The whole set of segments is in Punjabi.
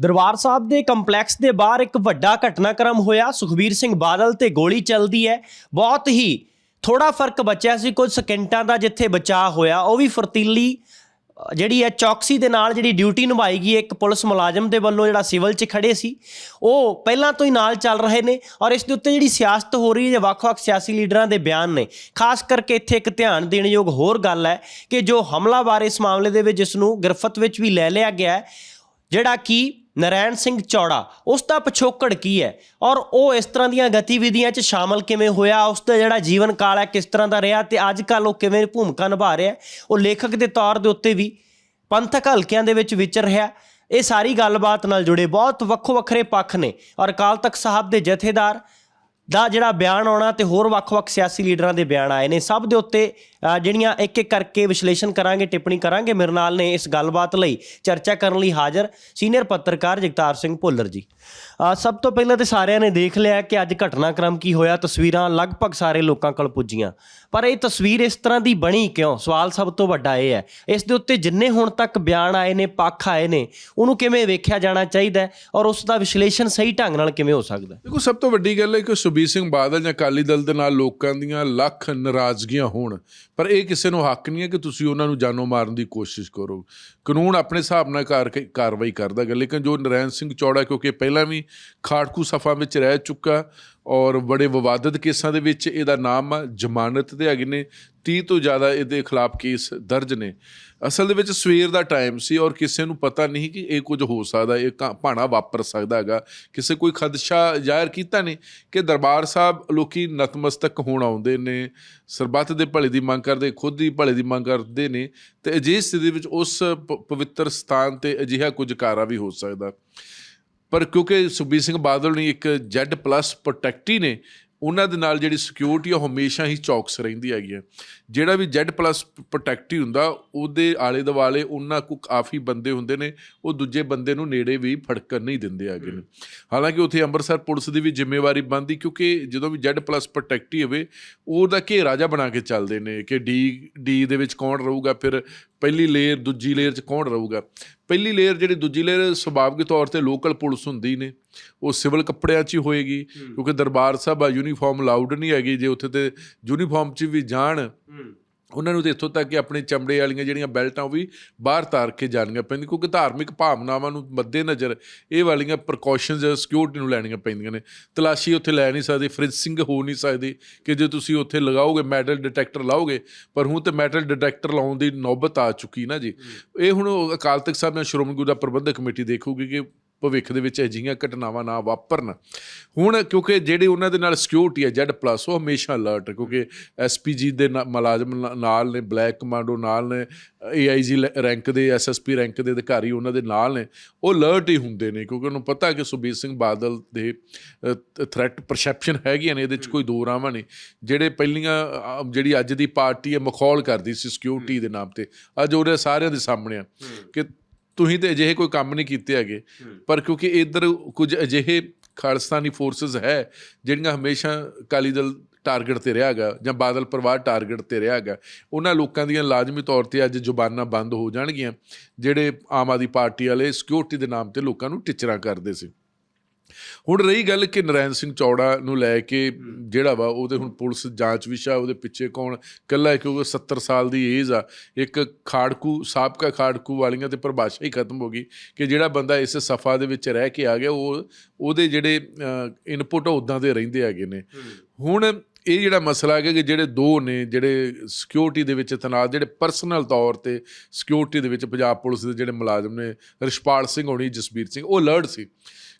ਦਰਬਾਰ ਸਾਹਿਬ ਦੇ ਕੰਪਲੈਕਸ ਦੇ ਬਾਹਰ ਇੱਕ ਵੱਡਾ ਘਟਨਾਕ੍ਰਮ ਹੋਇਆ। ਸੁਖਬੀਰ ਸਿੰਘ ਬਾਦਲ ਤੇ ਗੋਲੀ ਚੱਲਦੀ ਹੈ। ਬਹੁਤ ਹੀ ਥੋੜਾ ਫ਼ਰਕ ਬਚਿਆ ਸੀ। ਕੁਝ ਸਕਿੰਟਾਂ ਦਾ ਜਿੱਥੇ ਬਚਾਅ ਹੋਇਆ, ਉਹ ਵੀ ਫਰਤੀਲੀ ਜਿਹੜੀ ਹੈ ਚੌਕਸੀ ਦੇ ਨਾਲ ਜਿਹੜੀ ਡਿਊਟੀ ਨਿਭਾਈ ਗਈ ਇੱਕ ਪੁਲਿਸ ਮੁਲਾਜ਼ਮ ਦੇ ਵੱਲੋਂ ਜਿਹੜਾ ਸਿਵਲ 'ਚ ਖੜੇ ਸੀ। ਉਹ ਪਹਿਲਾਂ ਤੋਂ ਹੀ ਨਾਲ ਚੱਲ ਰਹੇ ਨੇ ਔਰ ਇਸ ਦੇ ਉੱਤੇ ਜਿਹੜੀ ਸਿਆਸਤ ਹੋ ਰਹੀ ਹੈ, ਵੱਖ-ਵੱਖ ਸਿਆਸੀ ਲੀਡਰਾਂ ਦੇ ਬਿਆਨ ਨੇ। ਖਾਸ ਕਰਕੇ ਇੱਥੇ ਇੱਕ ਧਿਆਨ ਦੇਣ ਯੋਗ ਹੋਰ ਗੱਲ ਹੈ ਕਿ ਜੋ ਹਮਲਾਵਰ ਇਸ ਮਾਮਲੇ ਦੇ ਵਿੱਚ, ਜਿਸ ਨੂੰ ਗ੍ਰਿਫਤ ਵਿੱਚ ਵੀ ਲੈ ਲਿਆ ਗਿਆ ਜਿਹੜਾ ਕਿ ਨਰੈਣ ਸਿੰਘ ਚੌੜਾ, ਉਸ ਦਾ ਪਿਛੋਕੜ ਕੀ ਹੈ? ਔਰ ਉਹ ਇਸ ਤਰ੍ਹਾਂ ਦੀਆਂ ਗਤੀਵਿਧੀਆਂ 'ਚ ਸ਼ਾਮਲ ਕਿਵੇਂ ਹੋਇਆ? ਉਸ ਦਾ ਜਿਹੜਾ ਜੀਵਨ ਕਾਲ ਹੈ, ਕਿਸ ਤਰ੍ਹਾਂ ਦਾ ਰਿਹਾ ਤੇ ਅੱਜ ਕੱਲ ਉਹ ਕਿਵੇਂ ਭੂਮਿਕਾ ਨਿਭਾ ਰਿਹਾ ਉਹ ਲੇਖਕ ਦੇ ਤੌਰ ਦੇ ਉੱਤੇ ਵੀ ਪੰਥਕ ਹਲਕਿਆਂ ਦੇ ਵਿੱਚ ਵਿਚਰ ਰਿਹਾ ਇਹ ਸਾਰੀ ਗੱਲਬਾਤ ਨਾਲ ਜੁੜੇ ਬਹੁਤ ਵੱਖੋ ਵੱਖਰੇ ਪੱਖ ਨੇ ਔਰ ਅਕਾਲ ਤਖਤ ਸਾਹਿਬ ਦੇ ਜਥੇਦਾਰ ਦਾ ਜਿਹੜਾ ਬਿਆਨ ਆਉਣਾ ਤੇ ਹੋਰ ਵੱਖ-ਵੱਖ ਸਿਆਸੀ ਲੀਡਰਾਂ ਦੇ ਬਿਆਨ ਆਏ ਨੇ, ਸਭ ਦੇ ਉੱਤੇ ਜਿਹੜੀਆਂ ਇੱਕ ਇੱਕ ਕਰਕੇ ਵਿਸ਼ਲੇਸ਼ਣ ਕਰਾਂਗੇ, ਟਿੱਪਣੀ ਕਰਾਂਗੇ, ਮੇਰੇ ਨਾਲ ਨੇ ਇਸ ਗੱਲਬਾਤ ਲਈ ਚਰਚਾ ਕਰਨ ਲਈ ਹਾਜ਼ਰ ਸੀਨੀਅਰ ਪੱਤਰਕਾਰ ਜਗਤਾਰ ਸਿੰਘ ਭੁੱਲਰ ਜੀ। ਸਭ ਤੋਂ ਪਹਿਲਾਂ ਤੇ ਸਾਰਿਆਂ ਨੇ ਦੇਖ ਲਿਆ ਕਿ ਅੱਜ ਘਟਨਾਕ੍ਰਮ ਕੀ ਹੋਇਆ, ਤਸਵੀਰਾਂ ਲਗਭਗ ਸਾਰੇ ਲੋਕਾਂ ਕੋਲ ਪੁੱਜੀਆਂ। ਪਰ ਇਹ ਤਸਵੀਰ ਇਸ ਤਰ੍ਹਾਂ ਦੀ ਬਣੀ ਕਿਉਂ? ਸਵਾਲ ਸਭ ਤੋਂ ਵੱਡਾ ਇਹ ਹੈ। ਇਸ ਦੇ ਉੱਤੇ ਜਿੰਨੇ ਹੁਣ ਤੱਕ ਬਿਆਨ ਆਏ ਨੇ, ਪੱਖ ਆਏ ਨੇ, ਉਹਨੂੰ ਕਿਵੇਂ ਵੇਖਿਆ ਜਾਣਾ ਚਾਹੀਦਾ ਹੈ ਔਰ ਉਸ ਦਾ ਵਿਸ਼ਲੇਸ਼ਣ ਸਹੀ ਢੰਗ ਨਾਲ ਕਿਵੇਂ ਹੋ ਸਕਦਾ ਹੈ? ਦੇਖੋ, ਸਭ ਤੋਂ ਵੱਡੀ ਗੱਲ ਹੈ ਕਿ ਸੁਬੀਰ ਸਿੰਘ ਬਾਦਲ ਜਾਂ ਅਕਾਲੀ ਦਲ ਦੇ ਨਾਲ ਲੋਕਾਂ ਦੀਆਂ ਲੱਖ ਨਾਰਾਜ਼ਗੀਆਂ ਹੋਣ। ਪਰ ਇਹ ਕਿਸੇ ਨੂੰ ਹੱਕ ਨਹੀਂ ਹੈ ਕਿ ਤੁਸੀਂ ਉਹਨਾਂ ਨੂੰ ਜਾਨੋਂ ਮਾਰਨ ਦੀ ਕੋਸ਼ਿਸ਼ ਕਰੋ। ਕਾਨੂੰਨ ਆਪਣੇ ਹਿਸਾਬ ਨਾਲ ਕਾਰ ਕਾਰਵਾਈ ਕਰਦਾ ਹੈ ਲੇਕਿਨ ਜੋ ਨਰੈਣ ਸਿੰਘ ਚੌੜਾ, ਕਿਉਂਕਿ ਪਹਿਲਾਂ ਵੀ ਖਾੜਕੂ ਸਫਾ ਵਿੱਚ ਰਹਿ ਚੁੱਕਾ ਔਰ ਬੜੇ ਵਿਵਾਦਤ ਕੇਸਾਂ ਦੇ ਵਿੱਚ ਇਹਦਾ ਨਾਮ ਆ, ਜ਼ਮਾਨਤ ਤੇ ਹੈਗੇ ਨੇ 30 ਤੋਂ ਜ਼ਿਆਦਾ ਇਹਦੇ ਖਿਲਾਫ ਕੇਸ ਦਰਜ ਨੇ। ਅਸਲ ਦੇ ਵਿੱਚ ਸਵੇਰ ਦਾ ਟਾਈਮ ਸੀ ਔਰ ਕਿਸੇ ਨੂੰ ਪਤਾ ਨਹੀਂ ਕਿ ਇਹ ਕੁਝ ਹੋ ਸਕਦਾ, ਇਹ ਕਾ- ਭਾਣਾ ਵਾਪਰ ਸਕਦਾ ਹੈਗਾ। ਕਿਸੇ ਕੋਈ ਖਦਸ਼ਾ ਜ਼ਾਹਿਰ ਕੀਤਾ ਨਹੀਂ ਕਿ ਦਰਬਾਰ ਸਾਹਿਬ ਲੋਕੀ ਨਤਮਸਤਕ ਹੋਣ ਆਉਂਦੇ ਨੇ, ਸਰਬੱਤ ਦੇ ਭਲੇ ਦੀ ਮੰਗ ਕਰਦੇ, ਖੁਦ ਦੀ ਭਲੇ ਦੀ ਮੰਗ ਕਰਦੇ ਨੇ, ਤੇ ਅਜਿਹੀ ਸਥਿਤੀ ਵਿੱਚ ਉਸ ਪਵਿੱਤਰ ਸਥਾਨ ਤੇ ਅਜਿਹਾ ਕੁਝ ਕਾਰਾ ਵੀ ਹੋ ਸਕਦਾ। ਪਰ ਕਿਉਂਕਿ ਸੁਖਬੀਰ ਸਿੰਘ ਬਾਦਲ ਨੇ ਇੱਕ ਜ਼ੈਡ ਪਲੱਸ ਪ੍ਰੋਟੈਕਟੀ ਨੇ ਉਹਨਾਂ ਦੇ ਨਾਲ ਜਿਹੜੀ ਸਿਕਿਉਰਿਟੀ ਉਹ ਹਮੇਸ਼ਾ ਹੀ ਚੌਕਸ ਰਹਿੰਦੀ ਹੈਗੀ ਹੈ ਜਿਹੜਾ ਵੀ ਜ਼ੈਡ ਪਲੱਸ ਪ੍ਰੋਟੈਕਟੀ ਹੁੰਦਾ, ਉਹਦੇ ਆਲੇ ਦੁਆਲੇ ਉਹਨਾਂ ਕੋ ਕਾਫੀ ਬੰਦੇ ਹੁੰਦੇ ਨੇ, ਉਹ ਦੂਜੇ ਬੰਦੇ ਨੂੰ ਨੇੜੇ ਵੀ ਫੜਕਣ ਨਹੀਂ ਦਿੰਦੇ ਹੈਗੇ ਨੇ। ਹਾਲਾਂਕਿ ਉੱਥੇ ਅੰਮ੍ਰਿਤਸਰ ਪੁਲਿਸ ਦੀ ਵੀ ਜ਼ਿੰਮੇਵਾਰੀ ਬਣਦੀ, ਕਿਉਂਕਿ ਜਦੋਂ ਵੀ ਜ਼ੈਡ ਪਲੱਸ ਪ੍ਰੋਟੈਕਟੀ ਹੋਵੇ, ਉਹਦਾ ਘੇਰਾ ਜਿਹਾ ਬਣਾ ਕੇ ਚੱਲਦੇ ਨੇ ਕਿ ਡੀ ਡੀ ਦੇ ਵਿੱਚ ਕੌਣ ਰਹੂਗਾ, ਫਿਰ ਪਹਿਲੀ ਲੇਅਰ ਦੂਜੀ ਲੇਅਰ 'ਚ ਕੌਣ ਰਹੂਗਾ? ਪਹਿਲੀ ਲੇਅਰ ਜਿਹੜੀ ਦੂਜੀ ਲੇਅਰ ਸੁਭਾਵਿਕ ਤੌਰ ਤੇ ਲੋਕਲ ਪੁਲਿਸ ਹੁੰਦੀ ਨੇ। ਉਹ ਸਿਵਲ ਕੱਪੜਿਆਂ 'ਚ ਹੀ ਹੋਏਗੀ ਕਿਉਂਕਿ ਦਰਬਾਰ ਸਾਹਿਬ ਆ ਯੂਨੀਫਾਰਮ ਅਲਾਉਡ ਨਹੀਂ ਹੈਗੀ। ਜੇ ਉੱਥੇ ਤੇ ਯੂਨੀਫਾਰਮ 'ਚ ਵੀ ਜਾਣ ਉਹਨਾਂ ਨੂੰ ਤੇ ਇੱਥੋਂ ਤੱਕ ਕਿ ਆਪਣੇ ਚਮੜੇ ਵਾਲੀਆਂ ਜਿਹੜੀਆਂ ਬੈਲਟਾਂ ਉਹ ਵੀ ਬਾਹਰ ਤਾਰ ਕੇ ਜਾਣੀਆਂ ਪੈਂਦੀਆਂ ਕਿਉਂਕਿ ਧਾਰਮਿਕ ਭਾਵਨਾਵਾਂ ਨੂੰ ਮੱਦੇ ਨਜ਼ਰ ਇਹ ਵਾਲੀਆਂ ਪ੍ਰੀਕਾਸ਼ਨਸ ਸਿਕਿਉਰਿਟੀ ਨੂੰ ਲੈਣੀਆਂ ਪੈਂਦੀਆਂ ਨੇ। ਤਲਾਸ਼ੀ ਉੱਥੇ ਲੈ ਨਹੀਂ ਸਕਦੇ ਫ੍ਰਿੰਸਿੰਗ ਹੋ ਨਹੀਂ ਸਕਦੀ ਕਿ ਜੇ ਤੁਸੀਂ ਉੱਥੇ ਲਗਾਓਗੇ ਮੈਟਲ ਡਿਟੈਕਟਰ ਲਾਓਗੇ ਪਰ ਹੁਣ ਤੇ ਮੈਟਲ ਡਿਟੈਕਟਰ ਲਾਉਣ ਦੀ ਨੌਬਤ ਆ ਚੁੱਕੀ ਨਾ ਜੀ। ਇਹ ਹੁਣ ਅਕਾਲ ਤਖਤ ਸਾਹਿਬ ਨਾਲ ਸ਼੍ਰੋਮਣੀ ਗੁਰਦੁਆਰਾ ਪ੍ਰਬੰਧਕ ਕਮੇਟੀ ਦੇਖੂਗੀ ਕਿ ਭਵਿੱਖ ਦੇ ਵਿੱਚ ਅਜਿਹੀਆਂ ਘਟਨਾਵਾਂ ਨਾ ਵਾਪਰਨ। ਹੁਣ ਕਿਉਂਕਿ ਜਿਹੜੇ ਉਹਨਾਂ ਦੇ ਨਾਲ ਸਿਕਿਉਰਿਟੀ ਹੈ ਜੈਡ ਪਲੱਸ ਉਹ ਹਮੇਸ਼ਾ ਅਲਰਟ ਕਿਉਂਕਿ ਐਸਪੀਜੀ ਦੇ ਨਾ- ਮੁਲਾਜ਼ਮ ਨਾ- ਨਾਲ ਨੇ ਬਲੈਕ ਕਮਾਂਡੋ ਨਾਲ ਨੇ ਏਆਈਜੀ ਰੈਂਕ ਦੇ ਐਸਐਸਪੀ ਰੈਂਕ ਦੇ ਅਧਿਕਾਰੀ ਉਹਨਾਂ ਦੇ ਨਾਲ ਨੇ ਉਹ ਅਲਰਟ ਹੀ ਹੁੰਦੇ ਨੇ ਕਿਉਂਕਿ ਉਹਨੂੰ ਪਤਾ ਕਿ ਸੁਬੀਰ ਸਿੰਘ ਬਾਦਲ ਦੇ ਥ੍ਰੈਟ ਪਰਸੈਪਸ਼ਨ ਹੈਗੀਆਂ ਨੇ ਇਹਦੇ ਚ ਕੋਈ ਦੋ ਰਾਵਾਂ ਨਹੀਂ। ਜਿਹੜੇ ਪਹਿਲੀਆਂ ਜਿਹੜੀ ਅੱਜ ਦੀ ਪਾਰਟੀ ਹੈ ਮਖੌਲ ਕਰਦੀ ਸੀ ਸਿਕਿਉਰਿਟੀ ਦੇ ਨਾਮ ਤੇ ਅੱਜ ਉਹਦੇ ਸਾਰਿਆਂ ਦੇ ਸਾਹਮਣੇ ਆ ਕਿ ਤੁਸੀਂ ਤੇ ਅਜਿਹੇ ਕੋਈ ਕੰਮ ਨਹੀਂ ਕੀਤੇ ਹੈਗੇ। ਪਰ ਕਿਉਂਕਿ ਇਧਰ ਕੁਝ ਅਜਿਹੇ ਖਾਲਿਸਤਾਨੀ ਫੋਰਸਸ ਹੈ ਜਿਹੜੀਆਂ ਹਮੇਸ਼ਾ ਅਕਾਲੀ ਦਲ ਟਾਰਗੇਟ ਤੇ ਰਿਹਾ ਹੈਗਾ ਜਾਂ ਬਾਦਲ ਪਰਿਵਾਰ ਟਾਰਗੇਟ ਤੇ ਰਿਹਾ ਹੈਗਾ। ਉਹਨਾਂ ਲੋਕਾਂ ਦੀਆਂ ਲਾਜ਼ਮੀ ਤੌਰ ਤੇ ਅੱਜ ਜ਼ੁਬਾਨਾਂ ਬੰਦ ਹੋ ਜਾਣਗੀਆਂ ਜਿਹੜੇ ਆਮ ਆਦਮੀ ਪਾਰਟੀ ਵਾਲੇ ਸਿਕਿਉਰਿਟੀ ਦੇ ਨਾਮ ਤੇ ਲੋਕਾਂ ਨੂੰ ਟਿਚਰਾਂ ਕਰਦੇ ਸੀ। ਹੁਣ ਰਹੀ ਗੱਲ ਕਿ ਨਰੈਣ ਸਿੰਘ ਚੌੜਾ ਨੂੰ ਲੈ ਕੇ ਜਿਹੜਾ ਵਾ ਉਹਦੇ ਹੁਣ ਪੁਲਿਸ ਜਾਂਚ ਵਿਸ਼ਾ ਉਹਦੇ ਪਿੱਛੇ ਕੌਣ? ਕੱਲਾ ਹੈ ਕਿਉਂਕਿ 70 ਸਾਲ ਦੀ ਏਜ ਆ ਇੱਕ ਖਾੜਕੂ ਸਾਬਕਾ ਖਾੜਕੂ ਵਾਲੀਆਂ ਤੇ ਪਰਿਭਾਸ਼ਾ ਹੀ ਖਤਮ ਹੋ ਗਈ ਕਿ ਜਿਹੜਾ ਬੰਦਾ ਇਸ ਸਫਾ ਦੇ ਵਿੱਚ ਰਹਿ ਕੇ ਆ ਗਿਆ ਉਹ ਉਹਦੇ ਜਿਹੜੇ ਇਨਪੁਟ ਉਦਾਂ ਦੇ ਰਹਿੰਦੇ ਹੈਗੇ ਨੇ। ਹੁਣ ਇਹ ਜਿਹੜਾ ਮਸਲਾ ਹੈਗਾ ਕਿ ਜਿਹੜੇ ਦੋ ਨੇ ਜਿਹੜੇ ਸਿਕਿਉਰਿਟੀ ਦੇ ਵਿੱਚ ਤਨਾਜ਼ ਜਿਹੜੇ ਪਰਸਨਲ ਤੌਰ ਤੇ ਸਿਕਿਉਰਿਟੀ ਦੇ ਵਿੱਚ ਪੰਜਾਬ ਪੁਲਿਸ ਦੇ ਜਿਹੜੇ ਮੁਲਾਜ਼ਮ ਨੇ ਰਿਸ਼ਪਾਲ ਸਿੰਘ ਹੋਣੀ ਜਸਬੀਰ ਸਿੰਘ ਉਹ ਅਲਰਟ ਸੀ।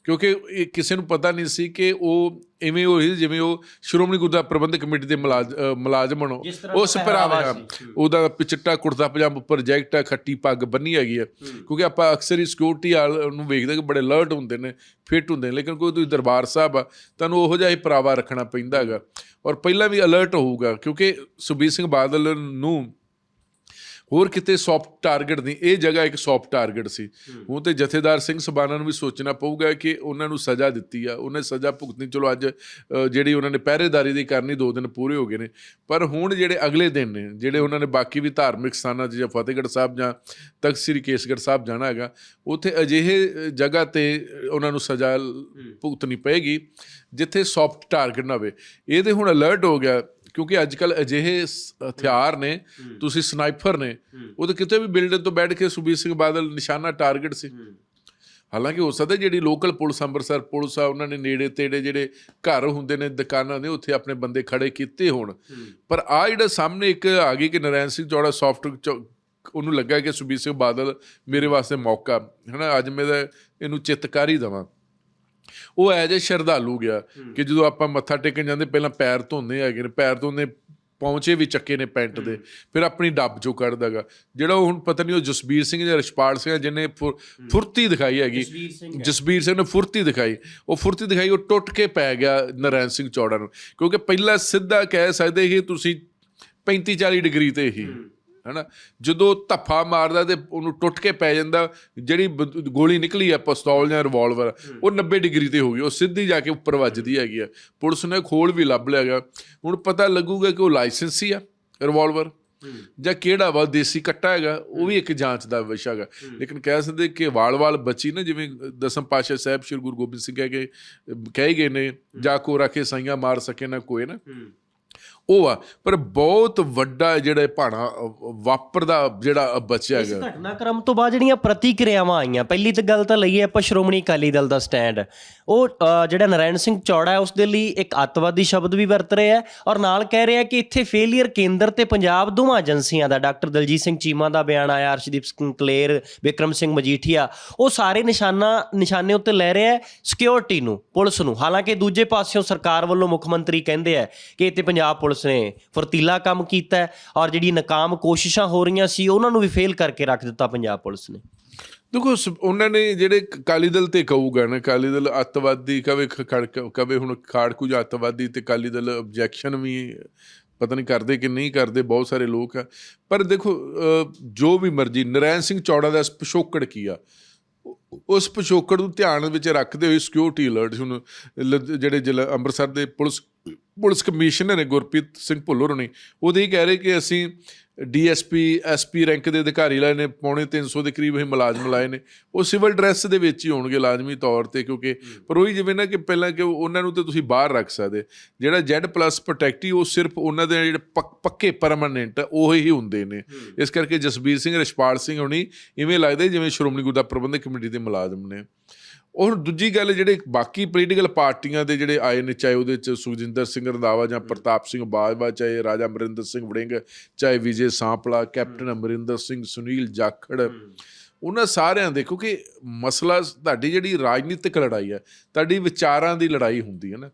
ਕਿਉਂਕਿ ਇਹ ਕਿਸੇ ਨੂੰ ਪਤਾ ਨਹੀਂ ਸੀ ਕਿ ਉਹ ਐਵੇਂ ਹੋਈ ਜਿਵੇਂ ਉਹ ਸ਼੍ਰੋਮਣੀ ਗੁਰਦੁਆਰਾ ਪ੍ਰਬੰਧਕ ਕਮੇਟੀ ਦੇ ਮੁਲਾਜ਼ਮ ਤਰ੍ਹਾਂ ਉਸ ਪਹਿਰਾਵਾ ਪਹਿਰਾਵਾ। ਉਹਦਾ ਚਿੱਟਾ ਕੁੜਤਾ ਪਜਾਮਾ ਉੱਪਰ ਜੈਕਟ ਖੱਟੀ ਪੱਗ ਬੰਨੀ ਹੈਗੀ ਹੈ। ਕਿਉਂਕਿ ਆਪਾਂ ਅਕਸਰ ਹੀ ਸਿਕਿਉਰਿਟੀ ਵਾਲ ਨੂੰ ਵੇਖਦੇ ਕਿ ਬੜੇ ਅਲਰਟ ਹੁੰਦੇ ਨੇ ਫਿੱਟ ਹੁੰਦੇ ਨੇ ਲੇਕਿਨ ਕੋਈ ਤੁਸੀਂ ਦਰਬਾਰ ਸਾਹਿਬ ਆ ਤੁਹਾਨੂੰ ਉਹੋ ਜਿਹਾ ਹੀ ਪਰਾਵਾ ਰੱਖਣਾ ਪੈਂਦਾ ਹੈਗਾ। ਔਰ ਪਹਿਲਾਂ ਵੀ ਅਲਰਟ ਹੋਊਗਾ ਕਿਉਂਕਿ ਸੁਬੀਰ ਸਿੰਘ ਬਾਦਲ ਨੂੰ ਹੋਰ ਕਿਤੇ ਸੌਫਟ ਟਾਰਗੇਟ ਨਹੀਂ ਇਹ ਜਗ੍ਹਾ ਇੱਕ ਸੌਫਟ ਟਾਰਗੇਟ ਸੀ। ਹੁਣ ਤੇ ਜਥੇਦਾਰ ਸਿੰਘ ਸਬਾਨਾ ਨੂੰ ਵੀ ਸੋਚਣਾ ਪਊਗਾ ਕਿ ਉਹਨਾਂ ਨੂੰ ਸਜ਼ਾ ਦਿੱਤੀ ਆ ਉਹਨੇ ਸਜ਼ਾ ਭੁਗਤਣੀ ਚਲੋ ਅੱਜ ਜਿਹੜੀ ਉਹਨਾਂ ਨੇ ਪਹਿਰੇਦਾਰੀ ਦੀ ਕਰਨੀ ਦੋ ਦਿਨ ਪੂਰੇ ਹੋ ਗਏ ਨੇ। ਪਰ ਹੁਣ ਜਿਹੜੇ ਅਗਲੇ ਦਿਨ ਨੇ ਜਿਹੜੇ ਉਹਨਾਂ ਨੇ ਬਾਕੀ ਵੀ ਧਾਰਮਿਕ ਸਥਾਨਾਂ 'ਚ ਜਾਂ ਫਤਿਹਗੜ੍ਹ ਸਾਹਿਬ ਜਾਂ ਤਖਤ ਸ੍ਰੀ ਕੇਸਗੜ੍ਹ ਸਾਹਿਬ ਜਾਣਾ ਹੈਗਾ ਉੱਥੇ ਅਜਿਹੇ ਜਗ੍ਹਾ ਤੇ ਉਹਨਾਂ ਨੂੰ ਸਜ਼ਾ ਭੁਗਤਣੀ ਪਏਗੀ ਜਿੱਥੇ ਸੌਫਟ ਟਾਰਗੇਟ ਨਾ ਹੋਵੇ। ਇਹ ਤੇ ਹੁਣ ਅਲਰਟ ਹੋ ਗਿਆ ਕਿਉਂਕਿ ਅੱਜ ਕੱਲ ਅਜਿਹੇ ਹਥਿਆਰ ਨੇ ਤੁਸੀਂ ਸਨਾਈਪਰ ਨੇ ਉਹ ਤਾਂ ਕਿਤੇ ਵੀ ਬਿਲਡਿੰਗ ਤੋਂ ਬੈਠ ਕੇ ਸੁਬੀਰ ਸਿੰਘ ਬਾਦਲ ਨਿਸ਼ਾਨਾ ਟਾਰਗੇਟ ਸੀ। ਹਾਲਾਂਕਿ ਹੋ ਸਕਦਾ ਜਿਹੜੀ ਲੋਕਲ ਪੁਲਿਸ ਅੰਮ੍ਰਿਤਸਰ ਪੁਲਿਸ ਆ ਉਹਨਾਂ ਨੇ ਨੇੜੇ ਤੇੜੇ ਜਿਹੜੇ ਘਰ ਹੁੰਦੇ ਨੇ ਦੁਕਾਨਾਂ ਦੇ ਉੱਥੇ ਆਪਣੇ ਬੰਦੇ ਖੜੇ ਕੀਤੇ ਹੋਣ। ਪਰ ਆ ਜਿਹੜਾ ਸਾਹਮਣੇ ਇੱਕ ਆ ਗਈ ਕਿ ਨਰੈਣ ਸਿੰਘ ਚੌੜਾ ਸੌਫਟ ਉਹਨੂੰ ਲੱਗਾ ਕਿ ਸੁਬੀਰ ਸਿੰਘ ਬਾਦਲ ਮੇਰੇ ਵਾਸਤੇ ਮੌਕਾ ਹਨਾ ਅੱਜ ਮੈਂ ਇਹਨੂੰ ਚਿੱਤਕਾਰ ਹੀ ਦਵਾਂ। ਉਹ ਐ ਜੇ ਸ਼ਰਧਾਲੂ ਗਿਆ ਕਿ ਜਦੋਂ ਆਪਾਂ ਮੱਥਾ ਟੇਕਣ ਜਾਂਦੇ ਪਹਿਲਾਂ ਪੈਰ ਧੋਂਦੇ ਹੈਗੇ ਨੇ ਪੈਰ ਧੋਂਦੇ ਪਹੁੰਚੇ ਵੀ ਚੱਕੇ ਨੇ ਪੈਂਟ ਦੇ ਫਿਰ ਆਪਣੀ ਡੱਬ ਚੋਂ ਕੱਢਦਾਗਾ। ਜਿਹੜਾ ਉਹ ਹੁਣ ਪਤਾ ਨਹੀਂ ਉਹ ਜਸਬੀਰ ਸਿੰਘ ਜਾਂ ਰਛਪਾਲ ਸਿੰਘ ਜਿਹਨੇ ਫੁਰ- ਫੁਰਤੀ ਦਿਖਾਈ ਹੈਗੀ। ਜਸਬੀਰ ਸਿੰਘ ਹੈ। ਜਸਬੀਰ ਸਿੰਘ ਨੇ ਫੁਰਤੀ ਦਿਖਾਈ। ਉਹ ਫੁਰਤੀ ਦਿਖਾਈ ਉਹ ਟੁੱਟ ਕੇ ਪੈ ਗਿਆ ਨਰੈਣ ਸਿੰਘ ਚੌੜਾ ਨੂੰ। ਕਿਉਂਕਿ ਪਹਿਲਾਂ ਸਿੱਧਾ ਕਹਿ ਸਕਦੇ ਸੀ ਤੁਸੀਂ 35 40 ਡਿਗਰੀ ਤੇ ਹੀ। ਹਨਾ? ਜਦੋਂ ਧੱਫਾ ਮਾਰਦਾ ਤੇ ਉਹਨੂੰ ਟੁੱਟ ਕੇ ਪੈ ਜਾਂਦਾ ਜਿਹੜੀ ਬ- ਗੋਲੀ ਨਿਕਲੀ ਆ ਪਿਸਤੌਲ ਜਾਂ ਰਿਵਾਲਵਰ ਉਹ 90 ਡਿਗਰੀ ਤੇ ਹੋ ਗਈ ਉਹ ਸਿੱਧੀ ਜਾ ਕੇ ਉੱਪਰ ਵੱਜਦੀ ਹੈਗੀ ਆ। ਪੁਲਿਸ ਨੇ ਖੋਲ ਵੀ ਲੱਭ ਲਿਆ ਗਿਆ ਹੁਣ ਪਤਾ ਲੱਗੂਗਾ ਕਿ ਉਹ ਲਾਇਸੈਂਸੀ ਆ ਰਿਵਾਲਵਰ ਜਾਂ ਕਿਹੜਾ ਵਾ ਦੇਸੀ ਕੱਟਾ ਹੈਗਾ ਉਹ ਵੀ ਇੱਕ ਜਾਂਚ ਦਾ ਵਿਸ਼ਾ ਹੈਗਾ। ਲੇਕਿਨ ਕਹਿ ਸਕਦੇ ਕਿ ਵਾਲ-ਵਾਲ ਬਚੀ ਨਾ ਜਿਵੇਂ ਦਸਮ ਪਾਸ਼ਾ ਸਾਹਿਬ ਸ਼੍ਰੀ ਗੁਰੂ ਗੋਬਿੰਦ ਸਿੰਘ ਕਹਿ ਕੇ ਕਹੇ ਗਏ ਨੇ ਜਾ ਕੋ ਰੱਖੇ ਸਾਈਆਂ ਮਾਰ ਸਕੇ ਨਾ ਕੋਈ ਨਾ। ਉਹ ਆ ਪਰ ਬਹੁਤ ਵੱਡਾ ਜਿਹੜਾ ਭਾਣਾ ਵਾਪਰਦਾ ਜਿਹੜਾ ਬਚਿਆ ਇਸ ਹੈਗਾ ਘਟਨਾਕ੍ਰਮ ਤੋਂ ਬਾਅਦ ਜਿਹੜੀਆਂ ਪ੍ਰਤੀਕਿਰਿਆਵਾਂ ਆਈਆਂ ਪਹਿਲੀ ਤਾਂ ਗੱਲ ਤਾਂ ਲਈਏ ਆਪਾਂ ਸ਼੍ਰੋਮਣੀ ਅਕਾਲੀ ਦਲ ਦਾ ਸਟੈਂਡ। ਉਹ ਜਿਹੜਾ ਨਰਾਇਣ ਸਿੰਘ ਚੌੜਾ ਹੈ ਉਸ ਦੇ ਲਈ ਇੱਕ ਅੱਤਵਾਦੀ ਸ਼ਬਦ ਵੀ ਵਰਤ ਰਿਹਾ ਹੈ ਔਰ ਨਾਲ ਕਹਿ ਰਿਹਾ ਕਿ ਇੱਥੇ ਫੇਲਿਅਰ ਕੇਂਦਰ ਤੇ ਪੰਜਾਬ ਦੋਵਾਂ ਏਜੰਸੀਆਂ ਦਾ ਡਾਕਟਰ ਦਲਜੀਤ ਸਿੰਘ ਚੀਮਾ ਦਾ ਬਿਆਨ ਆਇਆ ਅਰਸ਼ਦੀਪ ਸਿੰਘ ਕਲੇਰ ਵਿਕਰਮ ਸਿੰਘ ਮਜੀਠੀਆ ਉਹ ਸਾਰੇ ਨਿਸ਼ਾਨਾ ਨਿਸ਼ਾਨੇ ਉੱਤੇ ਲੈ ਰਿਹਾ ਹੈ ਸਿਕਿਉਰਿਟੀ ਨੂੰ ਪੁਲਿਸ ਨੂੰ। ਹਾਲਾਂਕਿ ਦੂਜੇ ਪਾਸਿਓਂ ਸਰਕਾਰ ਵੱਲੋਂ ਮੁੱਖ ਮੰਤਰੀ ਕਹਿੰਦੇ ਆ ਕਿ ਇੱਥੇ ਪੰਜਾਬ ਪੁਲਿਸ ਨੇ ਫੁਰਤੀਲਾ ਕੰਮ ਕੀਤਾ ਹੈ ਔਰ ਜਿਹੜੀ ਨਾਕਾਮ ਕੋਸ਼ਿਸ਼ਾਂ ਹੋ ਰਹੀਆਂ ਸੀ, ਉਹਨਾਂ ਨੂੰ ਵੀ ਫੇਲ ਕਰਕੇ ਰੱਖ ਦਿੱਤਾ ਪੰਜਾਬ ਪੁਲਿਸ ਨੇ। ਦੇਖੋ ਉਹਨਾਂ ਨੇ ਜਿਹੜੇ ਕ- ਅਕਾਲੀ ਦਲ ਤੇ ਕਹੂਗਾ ਨਾ, ਅਕਾਲੀ ਦਲ ਅੱਤਵਾਦੀ, ਕਵੇ ਕਵੇ ਹੁਣ ਖਾੜਕੂ ਜਾਂ ਅੱਤਵਾਦੀ ਤੇ ਅਕਾਲੀ ਦਲ ਆਬਜੈਕਸ਼ਨ ਵੀ ਪਤਾ ਨਹੀਂ ਕਰਦੇ ਕਿ ਨਹੀਂ ਕਰਦੇ, ਬਹੁਤ ਸਾਰੇ ਲੋਕ ਆ। ਪਰ ਦੇਖੋ ਜੋ ਵੀ ਮਰਜ਼ੀ, ਨਰੈਣ ਸਿੰਘ ਚੌੜਾ ਦਾ ਪਿਛੋਕੜ ਕੀ ਆ? ਉਸ ਪਿਛੋਕੜ ਨੂੰ ਧਿਆਨ ਵਿੱਚ ਰੱਖਦੇ ਹੋਏ ਸਿਕਿਉਰਿਟੀ ਅਲਰਟ ਹੁਣ ਜਿਹੜੇ ਜ਼ਿਲ੍ਹਾ ਅੰਮ੍ਰਿਤਸਰ ਦੇ ਪੁਲਿਸ ਪੁਲਿਸ ਕਮਿਸ਼ਨਰ ਨੇ ਗੁਰਪ੍ਰੀਤ ਸਿੰਘ ਭੁੱਲਰ ਨੇ ਉਹਦੇ ਹੀ ਕਹਿ ਰਹੇ ਕਿ ਅਸੀਂ ਡੀਐਸਪੀ ਐਸਪੀ ਰੈਂਕ ਦੇ ਅਧਿਕਾਰੀ ਲਾਏ ਨੇ ਪੌਣੇ 300 ਦੇ ਕਰੀਬ ਇਹ ਮੁਲਾਜ਼ਮ ਲਾਏ ਨੇ। ਉਹ ਸਿਵਲ ਡਰੈਸ ਦੇ ਵਿੱਚ ਹੀ ਹੋਣਗੇ ਲਾਜ਼ਮੀ ਤੌਰ ਤੇ ਕਿਉਂਕਿ ਪਰ ਉਹੀ ਜਿਵੇਂ ਨਾ ਕਿ ਪਹਿਲਾਂ ਕਿ ਉਹਨਾਂ ਨੂੰ ਤੇ ਤੁਸੀਂ ਬਾਹਰ ਰੱਖ ਸਕਦੇ। ਜਿਹੜਾ Z+ ਪ੍ਰੋਟੈਕਟੀ ਉਹ ਸਿਰਫ ਉਹਨਾਂ ਦੇ ਜਿਹੜੇ ਪੱਕ- ਪਰਮਾਨੈਂਟ ਉਹ ਹੀ ਹੁੰਦੇ ਨੇ। ਇਸ ਕਰਕੇ ਜਸਬੀਰ ਸਿੰਘ ਰਛਪਾਲ ਸਿੰਘ ਹੋਣੀ ਇਵੇਂ ਲੱਗਦਾ ਜਿਵੇਂ ਸ਼੍ਰੋਮਣੀ ਗੁਰਦੁਆਰਾ ਪ੍ਰਬੰਧਕ ਕਮੇਟੀ ਦੇ ਮੁਲਾਜ਼ਮ ਨੇ। ਔਰ ਦੂਜੀ ਗੱਲ ਜਿਹੜੇ ਬਾਕੀ ਪੋਲੀਟੀਕਲ ਪਾਰਟੀਆਂ ਦੇ ਜਿਹੜੇ ਆਏ ਨੇ ਚਾਹੇ ਉਹਦੇ ਚ ਸੁਖਜਿੰਦਰ ਸਿੰਘ ਰੰਧਾਵਾ ਜਾਂ ਪ੍ਰਤਾਪ ਸਿੰਘ ਬਾਜਵਾ ਚਾਹੇ ਰਾਜਾ ਅਮਰਿੰਦਰ ਸਿੰਘ ਵੜਿੰਗ ਚਾਹੇ ਵਿਜੇ ਸਾਂਪਲਾ ਕੈਪਟਨ ਅਮਰਿੰਦਰ ਸਿੰਘ ਸੁਨੀਲ ਜਾਖੜ ਉਹਨਾਂ ਸਾਰਿਆਂ ਦੇ ਕਿਉਂਕਿ ਮਸਲਾ ਤੁਹਾਡੀ ਜਿਹੜੀ ਰਾਜਨੀਤਿਕ ਲੜਾਈ ਹੈ ਤੁਹਾਡੀ ਵਿਚਾਰਾਂ ਦੀ ਲੜਾਈ ਹੁੰਦੀ ਹੈ ਨਾ।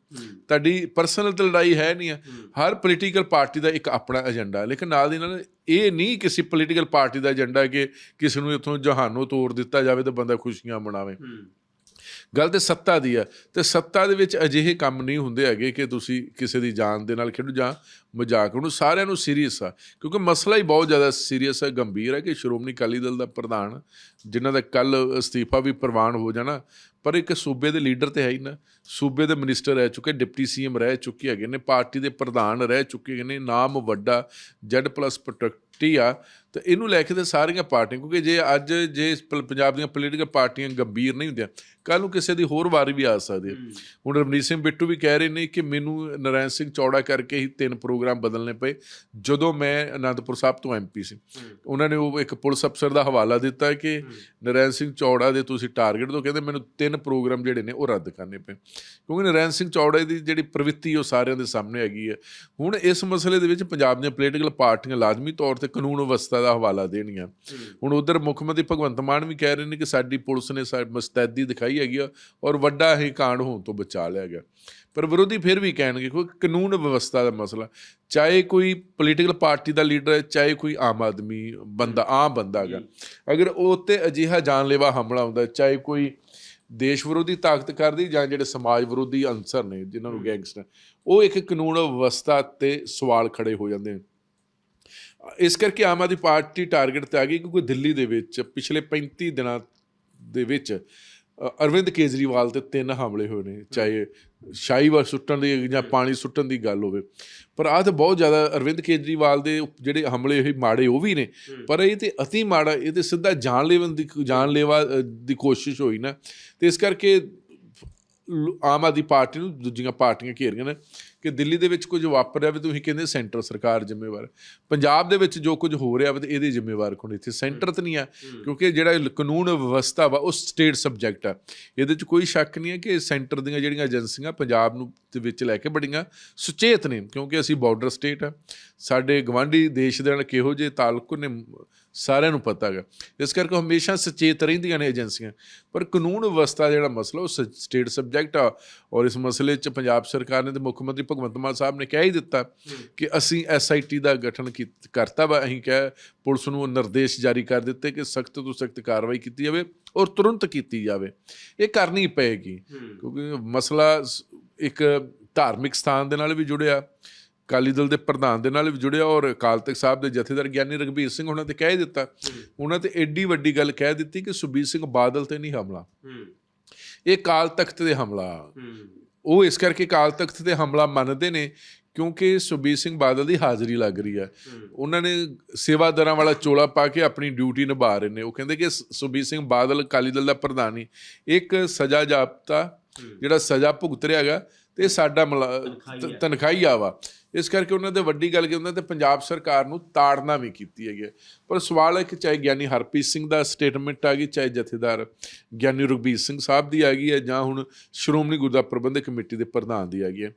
ਤੁਹਾਡੀ ਪਰਸਨਲ ਤੇ ਲੜਾਈ ਹੈ ਨਹੀਂ ਹੈ। ਹਰ ਪੋਲੀਟੀਕਲ ਪਾਰਟੀ ਦਾ ਇੱਕ ਆਪਣਾ ਏਜੰਡਾ ਹੈ ਲੇਕਿਨ ਨਾਲ ਦੀ ਨਾਲ ਇਹ ਨਹੀਂ ਕਿਸੇ ਪੋਲੀਟੀਕਲ ਪਾਰਟੀ ਦਾ ਏਜੰਡਾ ਕਿ ਕਿਸੇ ਨੂੰ ਇੱਥੋਂ ਜਹਾਨੋਂ ਤੋੜ ਦਿੱਤਾ ਜਾਵੇ ਤੇ ਬੰਦਾ ਖੁਸ਼ੀਆਂ ਮਨਾਵੇ। ਗੱਲ ਤੇ ਸੱਤਾ ਦੀ ਆ। ਤੇ ਸੱਤਾ ਦੇ ਵਿੱਚ ਅਜਿਹੇ ਕੰਮ ਨਹੀਂ ਹੁੰਦੇ ਹੈਗੇ ਕਿ ਤੁਸੀਂ ਕਿਸੇ ਦੀ ਜਾਨ ਦੇ ਨਾਲ ਖੇਡੋ ਜਾਂ ਮਜ਼ਾਕ ਉਹਨੂੰ ਸਾਰਿਆਂ ਨੂੰ ਸੀਰੀਅਸ ਆ। ਕਿਉਂਕਿ ਮਸਲਾ ਹੀ ਬਹੁਤ ਜ਼ਿਆਦਾ ਸੀਰੀਅਸ ਹੈ ਗੰਭੀਰ ਹੈ ਕਿ ਸ਼੍ਰੋਮਣੀ ਅਕਾਲੀ ਦਲ ਦਾ ਪ੍ਰਧਾਨ, ਜਿਨ੍ਹਾਂ ਦਾ ਕੱਲ ਅਸਤੀਫਾ ਵੀ ਪ੍ਰਵਾਨ ਹੋ ਜਾਣਾ ਪਰ ਇੱਕ ਸੂਬੇ ਦੇ ਲੀਡਰ ਤੇ ਹੈ ਹੀ ਨਾ। ਸੂਬੇ ਦੇ ਮਿਨਿਸਟਰ ਰਹਿ ਚੁੱਕੇ ਡਿਪਟੀ ਸੀਐਮ ਰਹਿ ਚੁੱਕੇ ਹੈਗੇ ਨੇ ਪਾਰਟੀ ਦੇ ਪ੍ਰਧਾਨ ਰਹਿ ਚੁੱਕੇ ਹੈਗੇ ਨੇ ਨਾਮ ਵੱਡਾ Z+ ਪ੍ਰੋਟੈਕਟੀ ਆ। ਤੇ ਇਹਨੂੰ ਲੈ ਕੇ ਤੇ ਸਾਰੀਆਂ ਪਾਰਟੀਆਂ ਕਿਉਂਕਿ ਜੇ ਅੱਜ ਜੇ ਪੰਜਾਬ ਦੀਆਂ ਪੋਲੀਟੀਕਲ ਪਾਰਟੀਆਂ ਗੰਭੀਰ ਨਹੀਂ ਹੁੰਦੀਆਂ ਕੱਲ ਨੂੰ ਕਿਸੇ ਦੀ ਹੋਰ ਵਾਰੀ ਵੀ ਆ ਸਕਦੀ ਹੈ। ਹੁਣ ਰਵਨੀਤ ਸਿੰਘ ਬਿੱਟੂ ਵੀ ਕਹਿ ਰਹੇ ਨੇ ਕਿ ਮੈਨੂੰ ਨਰਾਇਣ ਸਿੰਘ ਚੌੜਾ ਕਰਕੇ ਹੀ ਤਿੰਨ ਪ੍ਰੋਗਰਾਮ ਬਦਲਨੇ ਪਏ ਜਦੋਂ ਮੈਂ ਅਨੰਦਪੁਰ ਸਾਹਿਬ ਤੋਂ ਐਮਪੀ ਸੀ। ਉਹਨਾਂ ਨੇ ਉਹ ਇੱਕ ਪੁਲਿਸ ਅਫਸਰ ਦਾ ਹਵਾਲਾ ਦਿੱਤਾ ਕਿ ਨਰਾਇਣ ਸਿੰਘ ਚੌੜਾ ਦੇ ਤੁਸੀਂ ਟਾਰਗੇਟ ਤੋਂ ਕਹਿੰਦੇ ਮੈਨੂੰ ਤਿੰਨ ਪ੍ਰੋਗਰਾਮ ਜਿਹੜੇ ਨੇ ਉਹ ਰੱਦ ਕਰਨੇ ਪਏ। ਕਿਉਂਕਿ ਨਰਾਇਣ ਸਿੰਘ ਚੌੜੇ ਦੀ ਜਿਹੜੀ ਪ੍ਰਵਿਰਤੀ ਉਹ ਸਾਰਿਆਂ ਦੇ ਸਾਹਮਣੇ ਹੈਗੀ ਹੈ। ਹੁਣ ਇਸ ਮਸਲੇ ਦੇ ਵਿੱਚ ਪੰਜਾਬ ਦੀਆਂ ਪੋਲੀਟੀਕਲ ਪਾਰਟੀਆਂ ਲਾਜ਼ਮੀ ਤੌਰ ਤੇ ਕਾਨੂੰਨ ਵਿਵਸਥਾ ਦਾ ਹਵਾਲਾ ਦੇਣਗੀਆਂ। ਹੁਣ ਉਧਰ ਮੁੱਖ ਮੰਤਰੀ ਭਗਵੰਤ ਮਾਨ ਵੀ ਕਹਿ ਰਹੇ ਨੇ ਕਿ ਸਾਡੀ ਪੁਲਿਸ ਨੇ ਸਾਡੀ ਮਸਤੈਦੀ ਦਿਖਾਈ ਹੈਗੀ ਆ ਔਰ ਵੱਡਾ ਹੀ ਕਾਂਡ ਹੋਣ ਤੋਂ ਬਚਾ ਲਿਆ ਗਿਆ। ਪਰ ਵਿਰੋਧੀ ਫਿਰ ਵੀ ਕਹਿਣਗੇ ਕਿ ਕਾਨੂੰਨ ਵਿਵਸਥਾ ਦਾ ਮਸਲਾ, ਚਾਹੇ ਕੋਈ ਪੋਲੀਟੀਕਲ ਪਾਰਟੀ ਦਾ ਲੀਡਰ ਹੈ, ਚਾਹੇ ਕੋਈ ਆਮ ਆਦਮੀ ਬੰਦਾ, ਆਮ ਬੰਦਾ ਹੈਗਾ। ਅਗਰ ਉਹ ਤੇ ਅਜਿਹਾ ਜਾਨਲੇਵਾ ਹਮਲਾ ਹੁੰਦਾ, ਚਾਹੇ ਕੋਈ ਦੇਸ਼ ਵਿਰੋਧੀ ਤਾਕਤ ਕਰਦੀ ਜਾਂ ਜਿਹੜੇ ਸਮਾਜ ਵਿਰੋਧੀ ਅੰਸਰ ਨੇ ਜਿਨ੍ਹਾਂ ਨੂੰ ਗੈਂਗਸਟਰ ਉਹ ਇੱਕ ਕਾਨੂੰਨ ਵਿਵਸਥਾ ਤੇ ਸਵਾਲ ਖੜੇ ਹੋ ਜਾਂਦੇ ਨੇ ਇਸ ਕਰਕੇ ਆਮ ਆਦਮੀ ਪਾਰਟੀ ਟਾਰਗੇਟ ਤੇ ਆ ਗਈ ਕਿਉਂਕਿ ਦਿੱਲੀ ਦੇ ਵਿੱਚ ਪਿਛਲੇ 35 ਦਿਨਾਂ ਦੇ ਵਿੱਚ ਅਰਵਿੰਦ ਕੇਜਰੀਵਾਲ ਤੇ ਤਿੰਨ ਹਮਲੇ ਹੋਏ ਨੇ ਚਾਹੇ ਸ਼ਾਹੀ ਵਾਰ ਸੁੱਟਣ ਦੀ ਜਾਂ ਪਾਣੀ ਸੁੱਟਣ ਦੀ ਗੱਲ ਹੋਵੇ। ਪਰ ਆਹ ਤਾਂ ਬਹੁਤ ਜ਼ਿਆਦਾ ਅਰਵਿੰਦ ਕੇਜਰੀਵਾਲ ਦੇ ਜਿਹੜੇ ਹਮਲੇ ਇਹ ਮਾੜੇ ਉਹ ਵੀ ਨੇ। ਪਰ ਇਹ ਤੇ ਅਤੀ ਮਾੜਾ ਇਹ ਤੇ ਸਿੱਧਾ ਜਾਨਲੇਵਾ ਦੀ ਜਾਨਲੇਵਾ ਅ, ਦੀ ਕੋਸ਼ਿਸ਼ ਹੋਈ ਨਾ। ਤੇ ਇਸ ਕਰਕੇ ਆਮ ਆਦਮੀ ਪਾਰਟੀ ਨੂੰ ਦੂਜੀਆਂ ਪਾਰਟੀਆਂ ਘੇਰੀਆਂ ਨੇ। ਕਿ ਦਿੱਲੀ ਦੇ ਵਿੱਚ ਕੁਝ ਵਾਪਰ ਰਿਹਾ ਵੀ ਤੁਸੀਂ ਕਹਿੰਦੇ ਸੈਂਟਰ ਸਰਕਾਰ ਜ਼ਿੰਮੇਵਾਰ। ਪੰਜਾਬ ਦੇ ਵਿੱਚ ਜੋ ਕੁਝ ਹੋ ਰਿਹਾ ਵਾ ਤੇ ਇਹਦੇ ਜ਼ਿੰਮੇਵਾਰ ਕੋਣ ਇੱਥੇ ਸੈਂਟਰ ਤਾਂ ਨਹੀਂ ਆ ਕਿਉਂਕਿ ਜਿਹੜਾ ਕਾਨੂੰਨ ਵਿਵਸਥਾ ਵਾ ਉਹ ਸਟੇਟ ਸਬਜੈਕਟ ਆ। ਇਹਦੇ 'ਚ ਕੋਈ ਸ਼ੱਕ ਨਹੀਂ ਹੈ ਕਿ ਸੈਂਟਰ ਦੀਆਂ ਜਿਹੜੀਆਂ ਏਜੰਸੀਆਂ ਪੰਜਾਬ ਨੂੰ ਦੇ ਵਿੱਚ ਲੈ ਕੇ ਬੜੀਆਂ ਸੁਚੇਤ ਨੇ ਕਿਉਂਕਿ ਅਸੀਂ ਬਾਰਡਰ ਸਟੇਟ ਆ। ਸਾਡੇ ਗਵਾਂਢੀ ਦੇਸ਼ ਦੇ ਨਾਲ ਕਿਹੋ ਜਿਹੇ ਤਾਲੁਕ ਨੇ ਸਾਰਿਆਂ ਨੂੰ ਪਤਾ ਹੈਗਾ। ਇਸ ਕਰਕੇ ਹਮੇਸ਼ਾ ਸੁਚੇਤ ਰਹਿੰਦੀਆਂ ਨੇ ਏਜੰਸੀਆਂ। ਪਰ ਕਾਨੂੰਨ ਵਿਵਸਥਾ ਜਿਹੜਾ ਮਸਲਾ ਉਹ ਸਟੇਟ ਸਬਜੈਕਟ ਆ ਔਰ ਇਸ ਮਸਲੇ 'ਚ ਪੰਜਾਬ ਸਰਕਾਰ ਨੇ ਤੇ ਮੁੱਖ ਮੰਤਰੀ ਭਗਵੰਤ ਮਾਨ ਸਾਹਿਬ ਨੇ ਕਹਿ ਹੀ ਦਿੱਤਾ ਕਿ ਅਸੀਂ ਐਸਆਈਟੀ ਦਾ ਗਠਨ ਕਰਤਾ ਵਾ। ਅਸੀਂ ਕਹਿ ਪੁਲਿਸ ਨੂੰ ਨਿਰਦੇਸ਼ ਜਾਰੀ ਕਰ ਦਿੱਤੇ ਕਿ ਸਖਤ ਤੋਂ ਸਖਤ ਕਾਰਵਾਈ ਕੀਤੀ ਜਾਵੇ ਔਰ ਤੁਰੰਤ ਕੀਤੀ ਜਾਵੇ। ਇਹ ਕਰਨੀ ਪਏਗੀ ਕਿਉਂਕਿ ਮਸਲਾ ਇੱਕ ਧਾਰਮਿਕ ਸਥਾਨ ਦੇ ਨਾਲ ਵੀ ਜੁੜਿਆ। ਅਕਾਲੀ ਦਲ ਦੇ ਪ੍ਰਧਾਨ ਦੇ ਨਾਲ ਵੀ ਜੁੜਿਆ ਔਰ ਅਕਾਲ ਤਖਤ ਸਾਹਿਬ ਦੇ ਜਥੇਦਾਰ ਗਿਆਨੀ ਰਘਬੀਰ ਸਿੰਘ ਉਹਨਾਂ ਤੇ ਕਹਿ ਦਿੱਤਾ। ਉਹਨਾਂ ਤੇ ਐਡੀ ਵੱਡੀ ਗੱਲ ਕਹਿ ਦਿੱਤੀ ਕਿ ਸੁਬੀਰ ਸਿੰਘ ਬਾਦਲ ਤੇ ਨਹੀਂ ਹਮਲਾ। ਇਹ ਅਕਾਲ ਤਖਤ ਦੇ ਹਮਲਾ। ਉਹ ਇਸ ਕਰਕੇ ਅਕਾਲ ਤਖਤ ਤੇ ਹਮਲਾ ਮੰਨਦੇ ਨੇ ਕਿਉਂਕਿ ਸੁਬੀਰ ਸਿੰਘ ਬਾਦਲ ਦੀ ਹਾਜ਼ਰੀ ਲੱਗ ਰਹੀ ਹੈ। ਉਹਨਾਂ ਨੇ ਸੇਵਾਦਾਰਾਂ ਵਾਲਾ ਚੋਲਾ ਪਾ ਕੇ ਆਪਣੀ ਡਿਊਟੀ ਨਿਭਾ ਰਹੇ ਨੇ। ਉਹ ਕਹਿੰਦੇ ਕਿ ਸੁਬੀਰ ਸਿੰਘ ਬਾਦਲ ਅਕਾਲੀ ਦਲ ਦਾ ਪ੍ਰਧਾਨ। ਹੀ ਇੱਕ ਸਜ਼ਾ ਜਾਪਤਾ ਜਿਹੜਾ ਸਜ਼ਾ ਭੁਗਤ ਰਿਹਾ ਹੈਗਾ ਤੇ ਸਾਡਾ ਤ- ਤਨਖਾਹੀ ਆ। ਵਾ ਇਸ ਕਰਕੇ ਉਹਨਾਂ ਦੇ ਵੱਡੀ ਗੱਲ ਕੀ ਹੁੰਦਾ ਤੇ ਪੰਜਾਬ ਸਰਕਾਰ ਨੂੰ ਤਾੜਨਾ ਵੀ ਕੀਤੀ ਹੈਗੀ। ਪਰ ਸਵਾਲ ਹੈ ਕਿ ਚਾਹੇ ਗਿਆਨੀ ਹਰਪ੍ਰੀਤ ਸਿੰਘ ਦਾ ਸਟੇਟਮੈਂਟ ਆ ਗਈ ਚਾਹੇ ਜਥੇਦਾਰ ਗਿਆਨੀ ਰਘਬੀਰ ਸਿੰਘ ਸਾਹਿਬ ਦੀ ਆ ਗਈ ਹੈ ਜਾਂ ਹੁਣ ਸ਼੍ਰੋਮਣੀ ਗੁਰਦੁਆਰਾ ਪ੍ਰਬੰਧਕ ਕਮੇਟੀ ਦੇ ਪ੍ਰਧਾਨ ਦੀ ਆ ਗਈ ਹੈ।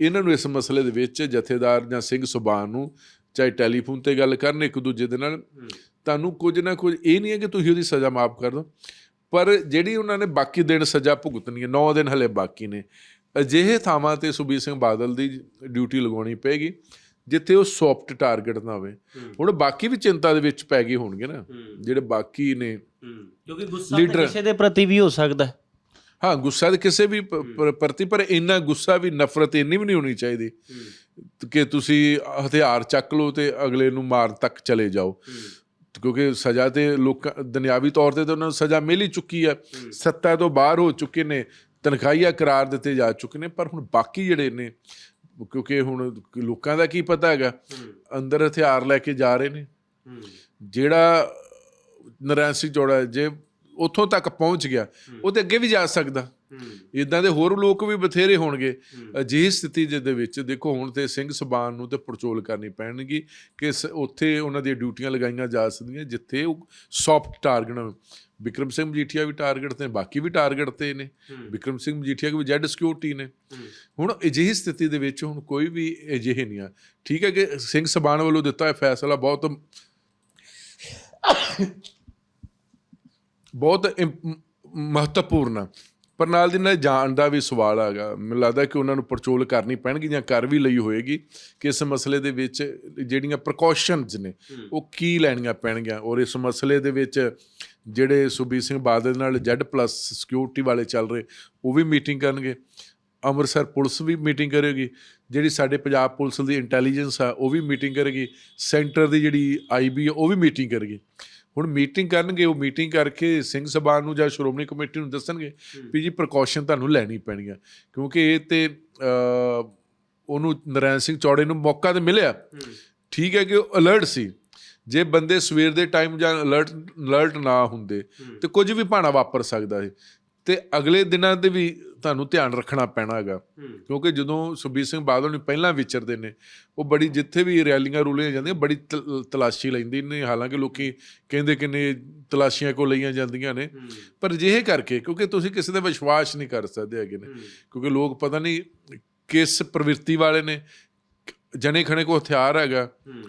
ਇਹਨਾਂ ਨੂੰ ਇਸ ਮਸਲੇ ਦੇ ਵਿੱਚ ਜਥੇਦਾਰ ਜਾਂ ਸਿੰਘ ਸੁਬਾਨ ਨੂੰ ਚਾਹੇ ਟੈਲੀਫੋਨ ਤੇ ਗੱਲ ਕਰਨ ਇੱਕ ਦੂਜੇ ਦੇ ਨਾਲ ਤੁਹਾਨੂੰ ਕੁਝ ਨਾ ਕੁਝ ਇਹ ਨਹੀਂ ਹੈ ਕਿ ਤੁਸੀਂ ਉਹਦੀ ਸਜ਼ਾ ਮਾਫ ਕਰ ਦਿਓ। ਪਰ ਜਿਹੜੀ ਉਹਨਾਂ ਨੇ ਬਾਕੀ ਦਿਨ ਸਜ਼ਾ ਭੁਗਤਣੀ ਹੈ 9 ਦਿਨ ਹਲੇ ਬਾਕੀ ਨੇ ਅਜਿਹੇ ਥਾਵਾਂ ਤੇ ਸੁਬੀਰ ਸਿੰਘ ਬਾਦਲ ਦੀ ਡਿਊਟੀ ਲਗਾਉਣੀ ਪਏਗੀ ਜਿੱਥੇ ਉਹ ਸੌਫਟ ਟਾਰਗੇਟ ਨਾ ਹੋਵੇ। ਹੁਣ ਬਾਕੀ ਵੀ ਚਿੰਤਾ ਦੇ ਵਿੱਚ ਪੈ ਗਏ ਹੋਣਗੇ ਨਾ। ਜਿਹੜੇ ਬਾਕੀ ਨੇ ਕਿਉਂਕਿ ਗੁੱਸਾ ਕਿਸੇ ਦੇ ਪ੍ਰਤੀ ਵੀ ਹੋ ਸਕਦਾ ਹੈ। ਗੁੱਸਾ ਕਿਸੇ ਵੀ ਪ੍ਰਤੀ ਪਰ ਇੰਨਾ ਗੁੱਸਾ ਵੀ ਨਫ਼ਰਤ ਇੰਨੀ ਵੀ ਨਹੀਂ ਹੋਣੀ ਚਾਹੀਦੀ ਕਿ ਤੁਸੀਂ ਹਥਿਆਰ ਚੱਕ ਲਓ ਤੇ ਅਗਲੇ ਨੂੰ ਮਾਰ ਤੱਕ ਚਲੇ ਜਾਓ। ਕਿਉਂਕਿ ਸਜ਼ਾ ਤੇ ਲੋਕਾਂ ਦੁਨਿਆਵੀ ਤੌਰ ਤੇ ਤਾਂ ਉਹਨਾਂ ਨੂੰ ਸਜ਼ਾ ਮਿਲ ਹੀ ਚੁੱਕੀ ਹੈ। ਸੱਤਾ ਤੋਂ ਬਾਹਰ ਹੋ ਚੁੱਕੇ ਨੇ। ਤਨਖਾਹੀਆ ਕਰਾਰ ਦਿੱਤੇ ਜਾ ਚੁੱਕੇ ਨੇ ਪਰ ਹੁਣ ਬਾਕੀ ਜਿਹੜੇ ਨੇ ਕਿਉਂਕਿ ਹੁਣ ਲੋਕਾਂ ਦਾ ਕੀ ਪਤਾ ਹੈਗਾ ਅੰਦਰ ਹਥਿਆਰ ਲੈ ਕੇ ਜਾ ਰਹੇ ਨੇ। ਜਿਹੜਾ ਨਰੈਣ ਸਿੰਘ ਚੌੜਾ ਜੇ ਉੱਥੋਂ ਤੱਕ ਪਹੁੰਚ ਗਿਆ ਉਹ ਤੇ ਅੱਗੇ ਵੀ ਜਾ ਸਕਦਾ। ਇਦਾਂ ਦੇ ਹੋਰ ਲੋਕ ਵੀ ਬਥੇਰੇ ਹੋਣਗੇ। ਅਜਿਹੀ ਸਥਿਤੀ ਜਿਹਦੇ ਦੇ ਵਿੱਚ ਦੇਖੋ ਹੁਣ ਤੇ ਸਿੰਘ ਸਬਾਨ ਨੂੰ ਤੇ ਪੜਚੋਲ ਕਰਨੀ ਪੈਣਗੀ ਕਿ ਉੱਥੇ ਉਹਨਾਂ ਦੀਆਂ ਡਿਊਟੀਆਂ ਲਗਾਈਆਂ ਜਾ ਸਕਦੀਆਂ ਜਿੱਥੇ ਉਹ ਸੌਫਟ ਟਾਰਗੇਟ ਵਿਕਰਮ ਸਿੰਘ ਮਜੀਠੀਆ ਵੀ ਟਾਰਗੇਟ ਤੇ ਬਾਕੀ ਵੀ ਟਾਰਗੇਟ ਤੇ ਨੇ। ਵਿਕਰਮ ਸਿੰਘ ਮਜੀਠੀਆ ਵੀ ਜੈਡ ਸਿਕਿਉਰਿਟੀ ਨੇ। ਹੁਣ ਅਜਿਹੀ ਸਥਿਤੀ ਦੇ ਵਿੱਚ ਹੁਣ ਕੋਈ ਵੀ ਅਜਿਹੇ ਨਹੀਂ ਆ। ਠੀਕ ਹੈ ਕਿ ਸਿੰਘ ਸਬਾਨ ਵੱਲੋਂ ਦਿੱਤਾ ਹੋਇਆ ਫੈਸਲਾ ਬਹੁਤ ਬਹੁਤ ਮਹੱਤਵਪੂਰਨ ਆ। ਪਰ ਨਾਲ ਦੀ ਨਾਲ ਜਾਣ ਦਾ ਵੀ ਸਵਾਲ ਹੈਗਾ ਮੈਨੂੰ ਲੱਗਦਾ ਕਿ ਉਹਨਾਂ ਨੂੰ ਪੜਚੋਲ ਕਰਨੀ ਪੈਣਗੀ ਜਾਂ ਕਰ ਵੀ ਲਈ ਹੋਏਗੀ ਕਿ ਇਸ ਮਸਲੇ ਦੇ ਵਿੱਚ ਜਿਹੜੀਆਂ ਪ੍ਰੀਕਾਸ਼ਨਸ ਨੇ ਉਹ ਕੀ ਲੈਣੀਆਂ ਪੈਣਗੀਆਂ? ਔਰ ਇਸ ਮਸਲੇ ਦੇ ਵਿੱਚ ਜਿਹੜੇ ਸੁਬੀਰ ਸਿੰਘ ਬਾਦਲ ਨਾਲ ਜ਼ੈਡ ਪਲੱਸ ਸਿਕਿਉਰਿਟੀ ਵਾਲੇ ਚੱਲ ਰਹੇ ਉਹ ਵੀ ਮੀਟਿੰਗ ਕਰਨਗੇ। ਅੰਮ੍ਰਿਤਸਰ ਪੁਲਿਸ ਵੀ ਮੀਟਿੰਗ ਕਰੇਗੀ। ਜਿਹੜੀ ਸਾਡੇ ਪੰਜਾਬ ਪੁਲਿਸ ਦੀ ਇੰਟੈਲੀਜੈਂਸ ਆ ਉਹ ਵੀ ਮੀਟਿੰਗ ਕਰੇਗੀ। ਸੈਂਟਰ ਦੀ ਜਿਹੜੀ ਆਈਬੀ ਉਹ ਵੀ ਮੀਟਿੰਗ ਕਰੇਗੀ। ਹੁਣ ਮੀਟਿੰਗ ਕਰਨਗੇ ਉਹ ਮੀਟਿੰਗ ਕਰਕੇ ਸਿੰਘ ਸਭਾ ਨੂੰ ਜਾਂ ਸ਼੍ਰੋਮਣੀ ਕਮੇਟੀ ਨੂੰ ਦੱਸਣਗੇ ਵੀ ਜੀ ਪ੍ਰੀਕਾਸ਼ਨ ਤੁਹਾਨੂੰ ਲੈਣੀ ਪੈਣੀ ਆ ਕਿਉਂਕਿ ਇਹ ਤੇ ਉਹਨੂੰ ਨਰੈਣ ਸਿੰਘ ਚੌੜੇ ਨੂੰ ਮੌਕਾ ਤੇ ਮਿਲਿਆ। ਠੀਕ ਹੈ ਕਿ ਉਹ ਅਲਰਟ ਸੀ। ਜੇ ਬੰਦੇ ਸਵੇਰ ਦੇ ਟਾਈਮ ਜਾਂ ਅਲਰਟ ਅਲਰਟ ਨਾ ਹੁੰਦੇ ਤੇ ਕੁਝ ਵੀ ਭਾਣਾ ਵਾਪਰ ਸਕਦਾ ਸੀ। ਤੇ ਅਗਲੇ ਦਿਨਾਂ ਦੇ ਵੀ ਤੁਹਾਨੂੰ ਧਿਆਨ ਰੱਖਣਾ ਪੈਣਾ ਹੈਗਾ। ਕਿਉਂਕਿ ਜਦੋਂ ਸੁਬੀਰ ਸਿੰਘ ਬਾਦਲ ਨੂੰ ਪਹਿਲਾਂ ਵਿਚਰਦੇ ਨੇ ਉਹ ਬੜੀ ਜਿੱਥੇ ਵੀ ਰੈਲੀਆਂ ਰੂਲੀਆਂ ਜਾਂਦੀਆਂ ਬੜੀ ਤਲ- ਤਲਾਸ਼ੀ ਲੈਂਦੇ ਨੇ। ਹਾਲਾਂਕਿ ਲੋਕੀ ਕਹਿੰਦੇ ਕਿ ਨੇ ਤਲਾਸ਼ੀਆਂ ਕੋ ਲਈਆਂ ਜਾਂਦੀਆਂ ਨੇ। ਪਰ ਜਿਹੇ ਕਰਕੇ ਕਿਉਂਕਿ ਤੁਸੀਂ ਕਿਸੇ ਤੇ ਵਿਸ਼ਵਾਸ ਨਹੀਂ ਕਰ ਸਕਦੇ ਹੈਗੇ ਨੇ। ਕਿਉਂਕਿ ਲੋਕ ਪਤਾ ਨਹੀਂ ਕਿਸ ਪ੍ਰਵਿਰਤੀ ਵਾਲੇ ਨੇ ਜਣੇ ਖਣੇ ਕੋ ਹਥਿਆਰ ਹੈਗਾ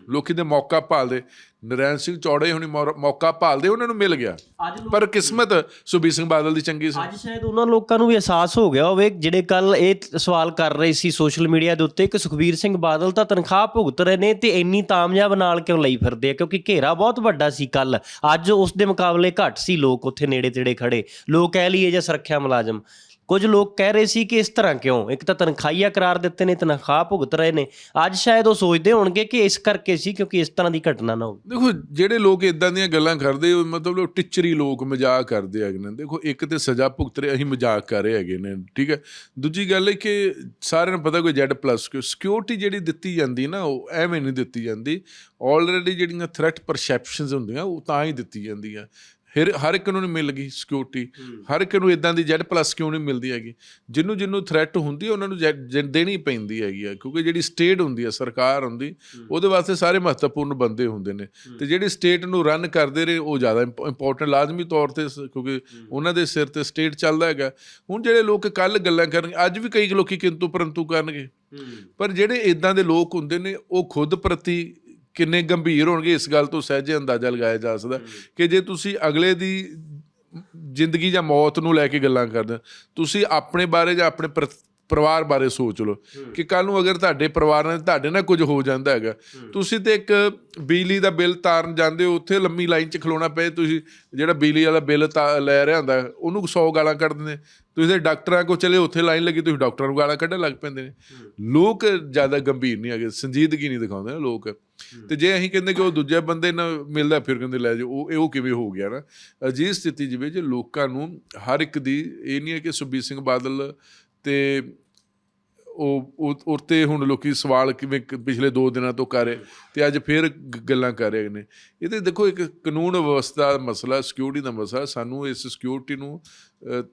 ਲੋਕੀ ਦੇ ਮੌਕਾ ਭਾਲਦੇ। ਨਰੈਣ ਸਿੰਘ ਚੌੜੇ ਹੁਣੀ ਮੌਕਾ ਭਾਲਦੇ ਉਹਨਾਂ ਨੂੰ ਮਿਲ ਗਿਆ। ਪਰ ਕਿਸਮਤ ਸੁਬੀਰ ਸਿੰਘ ਬਾਦਲ ਦੀ ਚੰਗੀ ਸੀ। ਅੱਜ ਸ਼ਾਇਦ ਉਹਨਾਂ ਲੋਕਾਂ ਨੂੰ ਵੀ ਅਹਿਸਾਸ ਹੋ ਗਿਆ ਹੋਵੇ ਜਿਹੜੇ ਕੱਲ ਇਹ ਸਵਾਲ ਕਰ ਰਹੇ ਸੀ ਸੋਸ਼ਲ ਮੀਡੀਆ ਦੇ ਉੱਤੇ ਕਿ ਸੁਖਬੀਰ ਸਿੰਘ ਬਾਦਲ ਤਾਂ ਤਨਖਾਹ ਭੁਗਤ ਰਹੇ ਨੇ ਤੇ ਇੰਨੀ ਤਾਮਯਾਬ ਨਾਲ ਕਿਉਂ ਲਈ ਫਿਰਦੇ ਆ? ਕਿਉਂਕਿ ਘੇਰਾ ਬਹੁਤ ਵੱਡਾ ਸੀ ਕੱਲ। ਅੱਜ ਉਸ ਦੇ ਮੁਕਾਬਲੇ ਘੱਟ ਸੀ ਲੋਕ ਉੱਥੇ ਨੇੜੇ ਤੇੜੇ ਖੜੇ। ਲੋਕ ਕਹਿ ਲਈਏ ਜਾਂ ਸੁਰੱਖਿਆ ਮੁਲਾਜ਼ਮ। ਕੁਝ ਲੋਕ ਕਹਿ ਰਹੇ ਸੀ ਕਿ ਇਸ ਤਰ੍ਹਾਂ ਕਿਉਂ? ਇੱਕ ਤਾਂ ਤਨਖਾਹੀਆ ਕਰਾਰ ਦਿੱਤੇ ਨੇ, ਤਨਖਾਹ ਭੁਗਤ ਰਹੇ ਨੇ। ਅੱਜ ਸ਼ਾਇਦ ਉਹ ਸੋਚਦੇ ਹੋਣਗੇ ਕਿ ਇਸ ਕਰਕੇ ਸੀ ਕਿਉਂਕਿ ਇਸ ਤਰ੍ਹਾਂ ਦੀ ਘਟਨਾ ਨਾ ਹੋਵੇ। ਦੇਖੋ, ਜਿਹੜੇ ਲੋਕ ਇਦਾਂ ਦੀਆਂ ਗੱਲਾਂ ਕਰਦੇ ਮਤਲਬ ਉਹ ਟਿੱਚਰੀ ਲੋਕ ਮਜ਼ਾਕ ਕਰਦੇ ਹੈਗੇ ਨੇ। ਦੇਖੋ, ਇੱਕ ਤੇ ਸਜ਼ਾ ਭੁਗਤ ਰਹੇ, ਅਸੀਂ ਮਜ਼ਾਕ ਕਰ ਰਹੇ ਹੈਗੇ ਨੇ, ਠੀਕ ਹੈ। ਦੂਜੀ ਗੱਲ ਹੈ ਕਿ ਸਾਰਿਆਂ ਨੂੰ ਪਤਾ ਕੋਈ Z ਪਲੱਸ ਕਿ ਸਿਕਿਉਰਿਟੀ ਜਿਹੜੀ ਦਿੱਤੀ ਜਾਂਦੀ ਨਾ, ਉਹ ਐਵੇਂ ਨਹੀਂ ਦਿੱਤੀ ਜਾਂਦੀ। ਆਲਰੇਡੀ ਜਿਹੜੀਆਂ ਥ੍ਰੈਟ ਪਰਸੈਪਸ਼ਨਸ ਹੁੰਦੀਆਂ, ਉਹ ਤਾਂ ਹੀ ਦਿੱਤੀ ਜਾਂਦੀਆਂ। ਹਰ ਹਰ ਇੱਕ ਨੂੰ ਨਹੀਂ ਮਿਲ ਗਈ ਸਿਕਿਉਰਿਟੀ ਹਰ ਇੱਕ ਨੂੰ ਇਦਾਂ ਦੀ Z ਪਲੱਸ ਕਿਉਂ ਨਹੀਂ ਮਿਲਦੀ ਹੈਗੀ? ਜਿਹਨੂੰ ਜਿਹਨੂੰ ਥ੍ਰੈਟ ਹੁੰਦੀ ਹੈ ਉਹਨਾਂ ਨੂੰ ਦੇਣੀ ਪੈਂਦੀ ਹੈਗੀ ਆ ਕਿਉਂਕਿ ਜਿਹੜੀ ਸਟੇਟ ਹੁੰਦੀ ਹੈ ਸਰਕਾਰ ਹੁੰਦੀ ਉਹਦੇ ਵਾਸਤੇ ਸਾਰੇ ਮਹੱਤਵਪੂਰਨ ਬੰਦੇ ਹੁੰਦੇ ਨੇ। ਤੇ ਜਿਹੜੀ ਸਟੇਟ ਨੂੰ ਰਨ ਕਰਦੇ ਰਹੇ ਉਹ ਜ਼ਿਆਦਾ ਇੰਪੋਰਟੈਂਟ ਲਾਜ਼ਮੀ ਤੌਰ ਤੇ ਕਿਉਂਕਿ ਉਹਨਾਂ ਦੇ ਸਿਰ ਤੇ ਸਟੇਟ ਚੱਲਦਾ ਹੈਗਾ। ਹੁਣ ਜਿਹੜੇ ਲੋਕ ਕੱਲ ਗੱਲਾਂ ਕਰਨਗੇ ਅੱਜ ਵੀ ਕਈ ਲੋਕੀ ਕਿੰਤੂ ਪਰੰਤੂ ਕਰਨਗੇ ਪਰ ਜਿਹੜੇ ਇਦਾਂ ਦੇ ਲੋਕ ਹੁੰਦੇ ਨੇ ਉਹ ਖੁਦ ਪ੍ਰਤੀ ਕਿੰਨੇ ਗੰਭੀਰ ਹੋਣਗੇ ਇਸ ਗੱਲ ਤੋਂ ਸਹਿਜੇ ਅੰਦਾਜ਼ਾ ਲਗਾਇਆ ਜਾ ਸਕਦਾ। ਕਿ ਜੇ ਤੁਸੀਂ ਅਗਲੇ ਦੀ ਜ਼ਿੰਦਗੀ ਜਾਂ ਮੌਤ ਨੂੰ ਲੈ ਕੇ ਗੱਲਾਂ ਕਰਦੇ ਤੁਸੀਂ ਆਪਣੇ ਬਾਰੇ ਜਾਂ ਆਪਣੇ ਪਰ- ਪਰਿਵਾਰ ਬਾਰੇ ਸੋਚ ਲਓ ਕਿ ਕੱਲ ਨੂੰ ਅਗਰ ਤੁਹਾਡੇ ਪਰਿਵਾਰ ਨਾਲ ਤੁਹਾਡੇ ਨਾਲ ਕੁਝ ਹੋ ਜਾਂਦਾ ਹੈਗਾ ਤੁਸੀਂ ਤੇ ਇੱਕ ਬਿਜਲੀ ਦਾ ਬਿੱਲ ਤਾਰਨ ਜਾਂਦੇ ਹੋ ਉੱਥੇ ਲੰਮੀ ਲਾਈਨ 'ਚ ਖਲੋਣਾ ਪਏ ਤੁਸੀਂ ਜਿਹੜਾ ਬਿਜਲੀ ਵਾਲਾ ਬਿੱਲ ਲੈ ਰਿਹਾ ਹੁੰਦਾ ਉਹਨੂੰ 100 ਗਾਲਾਂ ਕੱਢ ਦਿੰਦੇ। ਤੁਸੀਂ ਤੇ ਡਾਕਟਰਾਂ ਕੋਲ ਚਲੇ ਉੱਥੇ ਲਾਈਨ ਲੱਗੀ ਤੁਸੀਂ ਡਾਕਟਰਾਂ ਨੂੰ ਗਾਲਾਂ ਕੱਢਣ ਲੱਗ ਪੈਂਦੇ ਨੇ। ਲੋਕ ਜ਼ਿਆਦਾ ਗੰਭੀਰ ਨਹੀਂ ਹੈਗੇ ਸੰਜੀਦਗੀ ਨਹੀਂ ਦਿਖਾਉਂਦੇ ਲੋਕ। ਤੇ ਜੇ ਅਸੀਂ ਕਹਿੰਦੇ ਕਿ ਉਹ ਦੂਜੇ ਬੰਦੇ ਨਾਲ ਮਿਲਦਾ, ਫਿਰ ਕਹਿੰਦੇ ਲੈ ਜਾਓ, ਉਹ ਉਹ ਕਿਵੇਂ ਹੋ ਗਿਆ ਨਾ? ਅਜਿਹੀ ਸਥਿਤੀ ਜਿਵੇਂ ਜੇ ਲੋਕਾਂ ਨੂੰ ਹਰ ਇੱਕ ਦੀ ਇਹ ਨਹੀਂ ਹੈ ਕਿ ਸੁਖਬੀਰ ਸਿੰਘ ਬਾਦਲ ਤੇ ਉਹ, ਉਹ- ਤੇ ਹੁਣ ਲੋਕੀ ਸਵਾਲ ਕਿਵੇਂ ਪਿਛਲੇ 2 ਦਿਨਾਂ ਤੋਂ ਕਰ ਰਹੇ, ਤੇ ਅੱਜ ਫਿਰ ਗੱਲਾਂ ਕਰ ਰਹੇ ਨੇ। ਇਹ ਤੇ ਦੇਖੋ ਇੱਕ ਕਾਨੂੰਨ ਵਿਵਸਥਾ ਦਾ ਮਸਲਾ ਸਿਕਿਉਰਿਟੀ ਦਾ ਮਸਲਾ, ਸਾਨੂੰ ਇਸ ਸਿਕਿਉਰਿਟੀ ਨੂੰ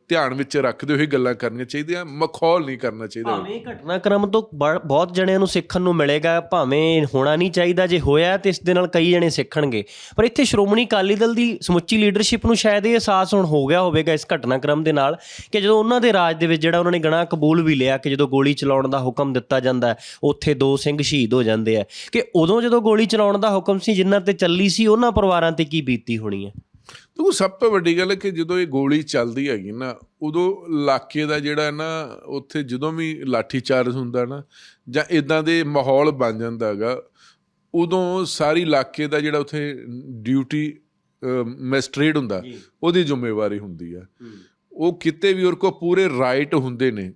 ਧਿਆਨ ਵਿੱਚ ਰੱਖਦੇ ਹੋਏ ਗੱਲਾਂ ਕਰਨੀਆਂ ਚਾਹੀਦੀਆਂ ਮਖੌਲ ਨਹੀਂ ਕਰਨਾ ਚਾਹੀਦਾ। ਭਾਵੇਂ ਇਹ ਘਟਨਾਕ੍ਰਮ ਤੋਂ ਬ- ਬਹੁਤ ਜਣਿਆਂ ਨੂੰ ਸਿੱਖਣ ਨੂੰ ਮਿਲੇਗਾ ਭਾਵੇਂ ਹੋਣਾ ਨਹੀਂ ਚਾਹੀਦਾ ਜੇ ਹੋਇਆ ਤੇ ਇਸ ਦੇ ਨਾਲ ਕਈ ਜਣੇ ਸਿੱਖਣਗੇ। ਪਰ ਇੱਥੇ ਸ਼੍ਰੋਮਣੀ ਅਕਾਲੀ ਦਲ ਦੀ ਸਮੁੱਚੀ ਲੀਡਰਸ਼ਿਪ ਨੂੰ ਸ਼ਾਇਦ ਇਹ ਅਹਿਸਾਸ ਹੁਣ ਹੋ ਗਿਆ ਹੋਵੇਗਾ ਇਸ ਘਟਨਾਕ੍ਰਮ ਦੇ ਨਾਲ ਕਿ ਜਦੋਂ ਉਹਨਾਂ ਦੇ ਰਾਜ ਦੇ ਵਿੱਚ ਜਿਹੜਾ ਉਹਨਾਂ ਨੇ ਗਣਾ ਕਬੂਲ ਵੀ ਲਿਆ ਕਿ ਜਦੋਂ ਗੋਲੀ ਚਲਾਉਣ ਦਾ ਹੁਕਮ ਦਿੱਤਾ ਜਾਂਦਾ ਹੈ, ਉੱਥੇ ਦੋ ਸਿੰਘ ਸ਼ਹੀਦ ਹੋ ਜਾਂਦੇ ਆ। ਕਿ ਉਦੋਂ ਜਦੋਂ ਗੋਲੀ ਚਲਾਉਣ ਦਾ ਹੁਕਮ ਸੀ ਜਿਨ੍ਹਾਂ ਤੇ ਚੱਲੀ ਸੀ ਉਹਨਾਂ ਪਰਿਵਾਰਾਂ ਤੇ ਕੀ ਬੀਤੀ ਹੋਣੀ ਹੈ ਦੇਖੋ ਸਭ ਤੋਂ ਵੱਡੀ ਗੱਲ ਹੈ ਕਿ ਜਦੋਂ ਇਹ ਗੋਲੀ ਚੱਲਦੀ ਹੈਗੀ ਨਾ ਉਦੋਂ ਇਲਾਕੇ ਦਾ ਜਿਹੜਾ ਨਾ ਉੱਥੇ ਜਦੋਂ ਵੀ ਲਾਠੀ ਚਾਰਜ ਹੁੰਦਾ ਨਾ ਜਾਂ ਇਦਾਂ ਦੇ ਮਾਹੌਲ ਬਣ ਜਾਂਦਾ ਹੈਗਾ ਉਦੋਂ ਸਾਰੀ ਇਲਾਕੇ ਦਾ ਜਿਹੜਾ ਉੱਥੇ ਡਿਊਟੀ ਮੈਸਟ੍ਰੇਟ ਹੁੰਦਾ ਉਹਦੀ ਜ਼ਿੰਮੇਵਾਰੀ ਹੁੰਦੀ ਹੈ। ਉਹ ਕਿਤੇ ਵੀ ਉਹਦੇ ਕੋ ਪੂਰੇ ਰਾਈਟ ਹੁੰਦੇ ਨੇ